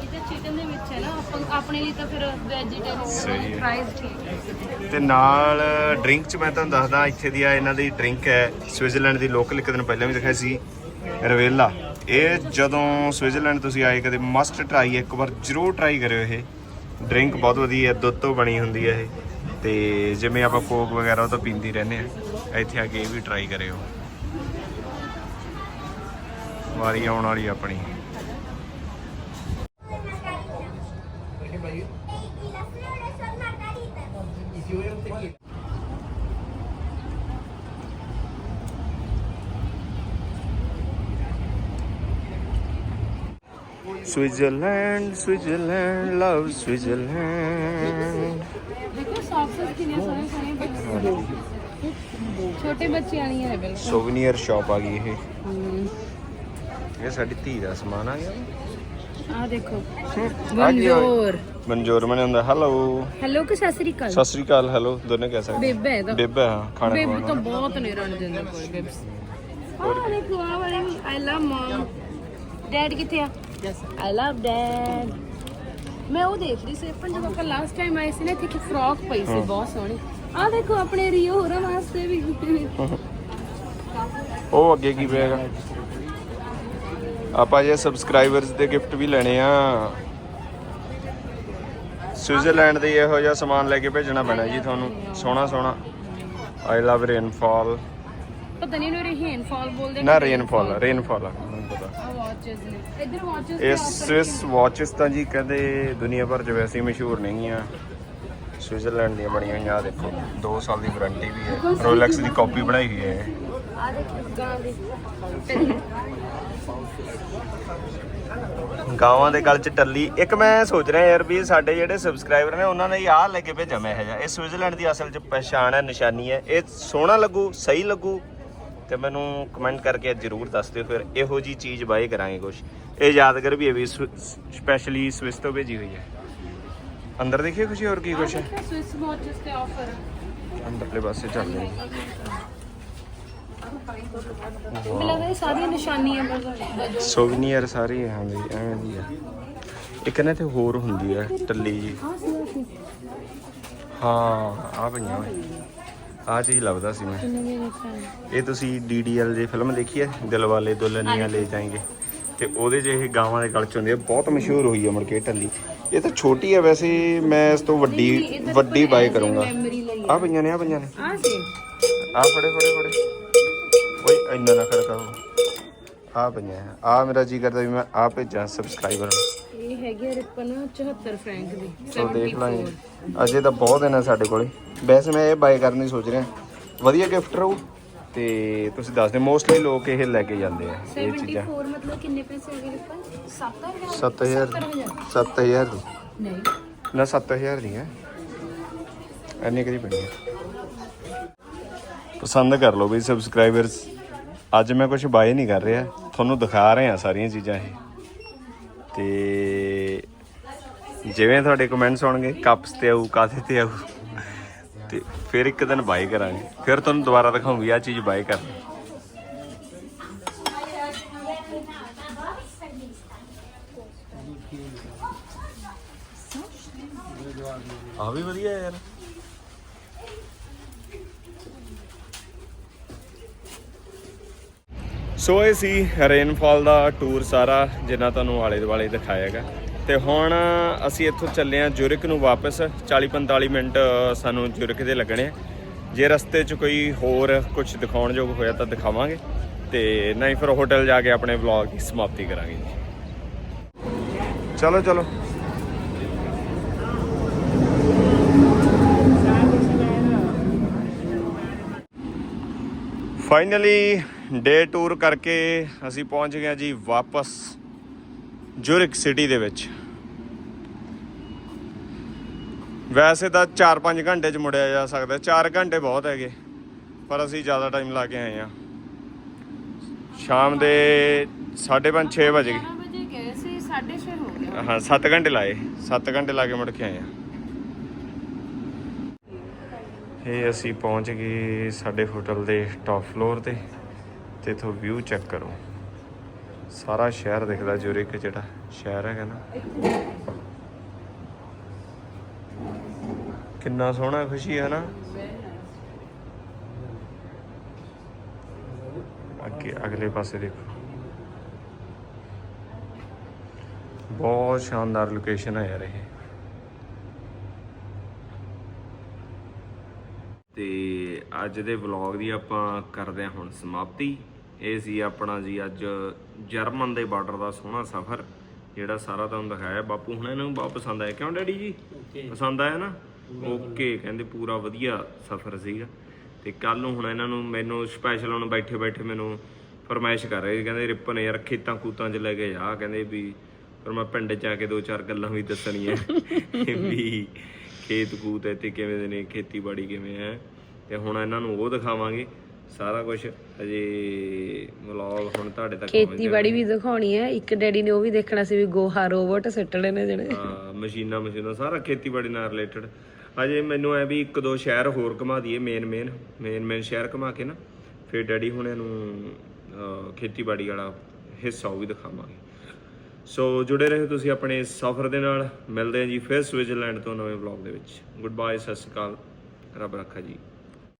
ਇਹਦੇ ਚਿਕਨ ਦੇ ਵਿੱਚ ਹੈ ਨਾ ਆਪਾਂ ਆਪਣੇ ਲਈ ਤਾਂ ਫਿਰ ਸਹੀ ਹੈ। ਵੈਜੀਟੇਰੀਅਨ ਫਰਾਈਜ਼ ਠੀਕ ਹੈ। ਤੇ ਨਾਲ ਡਰਿੰਕ ਚ ਮੈਂ ਤੁਹਾਨੂੰ ਦੱਸਦਾ ਇੱਥੇ ਦੀ ਆ ਇਹਨਾਂ ਦੀ ਡਰਿੰਕ ਹੈ ਸਵਿਟਜ਼ਰਲੈਂਡ ਦੀ ਲੋਕਲ ਇੱਕ ਦਿਨ ਪਹਿਲਾਂ ਵੀ ਦਿਖਾਈ ਸੀ ਰਵੇਲਾ। ਇਹ ਜਦੋਂ ਸਵਿਟਜ਼ਰਲੈਂਡ ਤੁਸੀਂ ਆਏ ਕਦੇ ਮਸਟ ਟਰਾਈ ਇੱਕ ਵਾਰ ਜ਼ਰੂਰ ਟਰਾਈ ਕਰਿਓ ਇਹ। ਡਰਿੰਕ ਬਹੁਤ ਵਧੀਆ ਹੈ ਦੁੱਧ ਤੋਂ ਬਣੀ ਹੁੰਦੀ ਹੈ ਇਹ। ਤੇ ਜਿਵੇਂ ਆਪਾਂ ਕੋਕ ਵਗੈਰਾ ਉਹ ਤਾਂ ਪੀਂਦੀ ਰਹਿੰਦੇ ਆ। ਇੱਥੇ ਆ ਕੇ ਇਹ ਵੀ ਟਰਾਈ ਕਰਿਓ। ਵਾਰੀ ਆਉਣ ਵਾਲੀ ਆਪਣੀ। ਸਵਿਟਜ਼ਰਲੈਂਡ ਸਵਿਟਜ਼ਰਲੈਂਡ ਲਵ ਸਵਿਟਜ਼ਰਲੈਂਡ ਦੇਖੋ ਸੌਕਸਸ ਕਿੰਨੀਆਂ ਸੋਹਣੀਆਂ ਸੋਹਣੀਆਂ ਪਈਆਂ ਛੋਟੇ ਬੱਚਿਆਂ ਵਾਲੀਆਂ ਹੈ ਬਿਲਕੁਲ। ਸੋਵਨੀਅਰ ਸ਼ਾਪ ਆ ਗਈ ਇਹ। ਇਹ ਸਾਡੀ ਧੀ ਦਾ ਸਮਾਨ ਆ ਗਿਆ। ਆ ਦੇਖੋ ਆ ਕੀ ਹੋਇਆ? ਬੰਜੋਰ ਮਨਜੋਰ ਮਨੇ ਹੁੰਦਾ। ਹੈਲੋ ਹੈਲੋ ਕਿ ਸਤਿ ਸ੍ਰੀ ਅਕਾਲ? ਸਤਿ ਸ੍ਰੀ ਅਕਾਲ। ਹੈਲੋ ਦੋਨੇ ਕਹਿ ਸਕਦੇ ਬੇਬੇ ਹੈ ਤਾਂ। ਬੇਬੇ ਹਾਂ ਖਾਣਾ ਬੇਬੇ ਤਾਂ ਖਵਾਉਣਾ ਬਹੁਤ ਨੇ ਰੰਜਨ ਦੇ ਕੋਲ ਬੇਬਸ ਹਾਂ ਦੇਖੋ ਆ ਵਾਲੇ ਆਈ ਲਵ ਮਮ ਡੈਡ ਕਿੱਥੇ ਆ? ਆਈ ਲਵ ਡੈਡ ਮੈਂ ਉਹ ਦੇਖ ਰਹੀ ਸੀ ਆਪਾਂ ਜਦੋਂ ਆਪਾਂ ਲਾਸਟ ਟਾਈਮ ਆਏ ਸੀ ਨਾ ਇੱਥੇ ਇੱਕ ਫਰੋਕ ਪਈ ਸੀ ਬਹੁਤ ਸੋਹਣੀ। ਆ ਦੇਖੋ ਆਪਣੇ ਰੀਓ ਹੋਰਾਂ ਵਾਸਤੇ ਵੀ। [laughs] ਉਹ ਅੱਗੇ ਕੀ ਪਿਆਗਾ ਆਪਾਂ ਜੇ ਸਬਸਕ੍ਰਾਈਬਰਸ ਦੇ ਗਿਫਟ ਵੀ ਲੈਣੇ ਆ। ਸਵਿਟਜ਼ਰਲੈਂਡ ਦੇ ਇਹੋ ਜਿਹਾ ਸਮਾਨ ਲੈ ਕੇ ਭੇਜਣਾ ਪੈਣਾ ਜੀ ਤੁਹਾਨੂੰ। ਸੋਹਣਾ ਸੋਹਣਾ। ਆਈ ਲਵ ਰੇਨਫਾਲ ਪਤਾ ਨਹੀਂ ਇਹਨੂੰ ਰੇਨਫਾਲ ਬੋਲਦੇ ਨਾ ਰੇਨਫਾਲ ਰੇਨਫਾਲ ਵਾਚਸ ਨੇ। ਇੱਧਰ ਵਾਚਸ ਇਹ ਸਵਿਸ ਵਾਚਸ ਤਾਂ ਜੀ ਕਹਿੰਦੇ ਦੁਨੀਆ ਭਰ 'ਚ ਵੈਸੇ ਹੀ ਮਸ਼ਹੂਰ ਨਹੀਂ ਆ। ਸਵਿਟਜ਼ਰਲੈਂਡ ਦੀਆਂ ਬਣੀਆਂ ਹੋਈਆਂ ਆ ਦੇਖੋ 2 ਸਾਲ ਦੀ ਵਾਰੰਟੀ ਵੀ ਹੈ। ਰੋਲੈਕਸ ਦੀ ਕਾਪੀ ਬਣਾਈ ਹੋਈ ਹੈ। ਇਹ। ਆ ਦੇਖੋ ਗਾਂ ਦੇ। ਗਾਵਾਂ ਦੇ ਗਲ 'ਚ ਟੱਲੀ। ਇੱਕ ਮੈਂ ਸੋਚ ਰਿਹਾ ਯਾਰ ਵੀ ਸਾਡੇ ਜਿਹੜੇ ਸਬਸਕ੍ਰਾਈਬਰ ਨੇ ਉਹਨਾਂ ਨੇ ਆਹ ਲੈ ਕੇ ਭੇਜਿਆ ਮੈਂ ਇਹ ਜਿਹਾ ਇਹ ਸਵਿਟਜ਼ਰਲੈਂਡ ਦੀ ਅਸਲ 'ਚ ਪਛਾਣ ਹੈ ਨਿਸ਼ਾਨੀ ਹੈ। ਇਹ ਸੋਹਣਾ ਲੱਗੂ ਸਹੀ ਲੱਗੂ ਤੇ ਮੈਨੂੰ ਕਮੈਂਟ ਕਰਕੇ ਜ਼ਰੂਰ ਦੱਸ ਦਿਓ ਫਿਰ ਇਹੋ ਜੀ ਚੀਜ਼ ਬਾਏ ਕਰਾਂਗੇ ਕੁਝ ਇਹ ਯਾਦਗਾਰ ਵੀ ਹੈ ਵੀ ਸਪੈਸ਼ਲੀ ਸਵਿਸ ਤੋਂ ਭੇਜੀ ਹੋਈ ਹੈ। ਅੰਦਰ ਦੇਖੀਏ ਕੁਝ ਹੋਰ ਕੀ ਕੁਝ ਹੈ? ਸਵਿਸ ਵਾਚਸ ਤੇ ਆਫਰ ਅੰਦਰਲੇ ਪਾਸੇ ਚੱਲਦੇ ਹਾਂ। ਮੈਨੂੰ ਲੱਗਦਾ ਇਹ ਸਾਰੀਆਂ ਨਿਸ਼ਾਨੀਆਂ ਬਸ ਸੋਵੀਨੀਅਰ ਸਾਰੀ ਹਾਂ ਵੀ ਐਵੇਂ ਦੀ ਆ ਇੱਕ ਨਾ ਤੇ ਹੋਰ ਹੁੰਦੀ ਆ ਟੱਲੀ ਜੀ। ਹਾਂ ਆ ਪਈਆਂ ਓਏ ਆ ਚੀਜ਼ ਲੱਭਦਾ ਸੀ ਮੈਂ। ਇਹ ਤੁਸੀਂ ਡੀਡੀਐਲ ਦੀ ਫਿਲਮ ਦੇਖੀ ਹੈ? ਦਿਲ ਵਾਲੇ ਦੁਲਹਨੀਆਂ ਲੈ ਜਾਏਂਗੇ। ਤੇ ਉਹਦੇ 'ਚ ਇਹ ਗਾਵਾਂ ਦੇ ਗਲ 'ਚ ਹੁੰਦੀ ਆ ਬਹੁਤ ਮਸ਼ਹੂਰ ਹੋਈ ਆ ਮੁੜ ਕੇ ਇਹ ਟੱਲੀ ਇਹ ਤਾਂ ਛੋਟੀ ਆ ਵੈਸੇ ਮੈਂ ਇਸ ਤੋਂ ਵੱਡੀ ਵੱਡੀ ਬਾਏ ਕਰੂੰਗਾ। ਆ ਪਈਆਂ ਨੇ ਆ ਪਈਆਂ ਨੇ। ਆ ਸੀ ਆ ਫੜੇ ਫੜੇ ਫੜੇ। ਓਏ ਇੰਨਾ ਨਾ ਖੜਕਾਓ। ਆ ਪਈਆਂ ਆ। ਮੇਰਾ ਜੀ ਕਰਦਾ ਵੀ ਮੈਂ ਆ ਭੇਜਾਂ ਸਬਸਕ੍ਰਾਈਬਰ ਨੂੰ। ਇਹ ਹੈਗੀ ਆ ਰਿਪਨ 74 ਫਰੈਂਕ ਦੀ ਸੋ ਦੇਖ ਲਾਂਗੇ। ਅਜੇ ਤਾਂ ਬਹੁਤ ਦਿਨ ਆ ਸਾਡੇ ਕੋਲੇ। ਵੈਸੇ ਮੈਂ ਇਹ ਬਾਏ ਕਰਨ ਦੀ ਸੋਚ ਰਿਹਾ। ਵਧੀਆ ਗਿਫਟ ਰਹੂ। ਤੇ ਤੁਸੀਂ ਦੱਸ ਦਿਓ ਮੋਸਟਲੀ ਲੋਕ ਇਹ ਲੈ ਕੇ ਜਾਂਦੇ ਆ ਇਹ ਚੀਜ਼ਾਂ। 74 ਮਤਲਬ ਕਿੰਨੇ ਪੈਸੇ ਹੈਗੇ ਰਿਪਨ? 7000 7000 7000 ਦੀ। ਨਹੀਂ। ਨਾ 7000 ਦੀ ਹੈ। ਐਨੇ ਕਦੀ ਪਣੀ ਪਸੰਦ ਕਰ ਲਓ ਬਈ ਸਬਸਕ੍ਰਾਈਬਰਸ ਅੱਜ ਮੈਂ ਕੁਝ ਬਾਏ ਨਹੀਂ ਕਰ ਰਿਹਾ। ਤੁਹਾਨੂੰ ਦਿਖਾ ਰਹੇ ਹਾਂ ਸਾਰੀਆਂ ਚੀਜ਼ਾਂ ਇਹ। ਤੇ ਜਿਵੇਂ ਤੁਹਾਡੇ ਕਮੈਂਟਸ ਆਉਣਗੇ ਕੱਪਸ ਤੇ ਆਊ ਕਾਥੇ ਤੇ ਆਊ, ਤੇ ਫਿਰ ਇੱਕ ਦਿਨ ਬਾਏ ਕਰਾਂਗੇ। ਫਿਰ ਤੁਹਾਨੂੰ ਦੁਬਾਰਾ ਦਿਖਾਉਂਗੀ ਆ ਚੀਜ਼ ਬਾਏ ਕਰ ਆ ਵੀ ਵਧੀਆ ਯਾਰ। ਸੋ ਇਹ ਸੀ ਰੇਨਫਾਲ ਦਾ ਟੂਰ ਸਾਰਾ, ਜਿੰਨਾ ਤੁਹਾਨੂੰ ਆਲੇ ਦੁਆਲੇ ਦਿਖਾਇਆਗਾ ਤੇ ਹੁਣ ਅਸੀਂ ਇੱਥੋਂ ਚੱਲੇ ਆ ਜੁਰਿਕ ਨੂੰ ਵਾਪਸ। 40-45 ਮਿੰਟ ਸਾਨੂੰ ਜੁਰਿਕ ਦੇ ਲੱਗਣੇ ਆ। ਜੇ ਰਸਤੇ 'ਚ ਕੋਈ ਹੋਰ ਕੁਝ ਦਿਖਾਉਣ ਯੋਗ ਹੋਇਆ ਤਾਂ ਦਿਖਾਵਾਂਗੇ। ਤੇ ਨਹੀਂ ਫਿਰ ਹੋਟਲ ਜਾ ਕੇ ਆਪਣੇ ਵਲੌਗ ਦੀ ਸਮਾਪਤੀ ਕਰਾਂਗੇ ਜੀ। ਚਲੋ ਚਲੋ। ਫਾਈਨਲੀ ਡੇ ਟੂਰ ਕਰਕੇ ਅਸੀਂ ਪਹੁੰਚ ਗਏ ਜੀ ਵਾਪਸ ਜੁਰਿਕ ਸਿਟੀ ਦੇ ਵਿੱਚ। ਵੈਸੇ ਤਾਂ 4-5 ਘੰਟੇ ਚ ਮੁੜਿਆ ਜਾ ਸਕਦਾ 4 ਘੰਟੇ ਬਹੁਤ ਹੈਗੇ ਪਰ ਅਸੀਂ ਜ਼ਿਆਦਾ ਟਾਈਮ ਲਾ ਕੇ ਆਏ ਹਾਂ। ਸ਼ਾਮ ਦੇ 5:30 6 ਵਜੇ 11 ਵਜੇ ਗਏ ਸੀ 6:30 ਹੋ ਗਿਆ ਹਾਂ 7 ਘੰਟੇ ਲਾਏ 7 ਘੰਟੇ ਲਾ ਕੇ ਮੁੜ ਕੇ ਆਏ ਹਾਂ। ਇਹ ਅਸੀਂ ਪਹੁੰਚ ਗਏ ਸਾਡੇ ਹੋਟਲ ਦੇ ਟਾਪ ਫਲੋਰ ਤੇ। ਤੇ ਇਥੋਂ ਵਿਊ ਚੈੱਕ ਕਰੋ। ਸਾਰਾ ਸ਼ਹਿਰ ਦਿਖਦਾ ਜੁਰਿਕ ਜਿਹੜਾ ਸ਼ਹਿਰ ਹੈਗਾ ਨਾ। ਕਿੰਨਾ ਸੋਹਣਾ ਖੁਸ਼ੀ ਹੈ ਨਾ। ਅੱਗੇ, ਅਗਲੇ ਪਾਸੇ ਦੇਖੋ। ਬਹੁਤ ਸ਼ਾਨਦਾਰ ਲੋਕੇਸ਼ਨ ਹੈ ਯਾਰ ਇਹ। ਤੇ ਅੱਜ ਦੇ ਵਲੌਗ ਦੀ ਆਪਾਂ ਕਰਦੇ ਹਾਂ ਹੁਣ ਸਮਾਪਤੀ। ਇਹ ਸੀ ਆਪਣਾ ਜੀ ਅੱਜ ਜਰਮਨ ਦੇ ਬਾਰਡਰ ਦਾ ਸੋਹਣਾ ਸਫ਼ਰ ਜਿਹੜਾ ਸਾਰਾ ਤੁਹਾਨੂੰ ਦਿਖਾਇਆ ਬਾਪੂ ਹੁਣ ਇਹਨਾਂ ਨੂੰ ਬਹੁਤ ਪਸੰਦ ਆਇਆ। ਕਿਉਂ ਡੈਡੀ ਜੀ? ਪਸੰਦ ਆਇਆ ਨਾ? ਓਕੇ ਕਹਿੰਦੇ ਪੂਰਾ ਵਧੀਆ ਸਫ਼ਰ ਸੀਗਾ। ਤੇ ਕੱਲ ਨੂੰ ਹੁਣ ਇਹਨਾਂ ਨੂੰ ਮੈਨੂੰ ਸਪੈਸ਼ਲ ਹੁਣ ਬੈਠੇ ਬੈਠੇ ਮੈਨੂੰ ਫਰਮਾਇਸ਼ ਕਰ ਰਹੇ ਕਹਿੰਦੇ ਰਿਪਨ ਯਾਰ ਖੇਤਾਂ ਕੂਤਾਂ 'ਚ ਲੈ ਕੇ ਜਾ। ਕਹਿੰਦੇ ਵੀ ਪਰ ਮੈਂ ਪਿੰਡ 'ਚ ਆ ਕੇ ਦੋ ਚਾਰ ਗੱਲਾਂ ਵੀ ਦੱਸਣੀਆਂ। ਵੀ ਖੇਤ ਕੂਤ ਇੱਥੇ ਕਿਵੇਂ ਦੇ ਨੇ ਖੇਤੀਬਾੜੀ ਕਿਵੇਂ ਹੈ। ਤੇ ਹੁਣ ਇਹਨਾਂ ਨੂੰ ਉਹ ਦਿਖਾਵਾਂਗੇ। ਸਾਰਾ ਕੁਝ ਅਜੇ ਵਲੌਗ ਹੁਣ ਤੁਹਾਡੇ ਤੱਕ ਖੇਤੀਬਾੜੀ ਵੀ ਦਿਖਾਉਣੀ ਹੈ। ਇੱਕ ਡੈਡੀ ਨੇ ਉਹ ਵੀ ਦੇਖਣਾ ਸੀ ਵੀ ਗੋਹਾ ਰੋਬੋਟ ਸਿੱਟਣੇ ਨੇ ਜਿਹੜੇ। ਹਾਂ ਮਸ਼ੀਨਾਂ ਮਸ਼ੀਨਾਂ ਸਾਰਾ ਖੇਤੀਬਾੜੀ ਨਾਲ ਰਿਲੇਟਡ ਅਜੇ ਮੈਨੂੰ ਐ ਵੀ ਇੱਕ ਦੋ ਸ਼ਹਿਰ ਹੋਰ ਘੁਮਾ ਦਈਏ ਮੇਨ ਮੇਨ ਮੇਨ ਮੇਨ ਸ਼ਹਿਰ ਘੁਮਾ ਕੇ ਨਾ ਫਿਰ ਡੈਡੀ ਹੁਣਿਆਂ ਨੂੰ ਖੇਤੀਬਾੜੀ ਵਾਲਾ ਹਿੱਸਾ ਉਹ ਵੀ ਦਿਖਾਵਾਂਗੇ। ਸੋ ਜੁੜੇ ਰਹੋ ਤੁਸੀਂ ਆਪਣੇ ਸਫ਼ਰ ਦੇ ਨਾਲ। ਮਿਲਦੇ ਹਾਂ ਜੀ ਫਿਰ ਸਵਿਟਜ਼ਰਲੈਂਡ ਤੋਂ ਨਵੇਂ ਵਲੌਗ ਦੇ ਵਿੱਚ। ਗੁੱਡ ਬਾਏ ਸਤਿ ਸ਼੍ਰੀ ਅਕਾਲ। ਰੱਬ ਰੱਖਾ ਜੀ।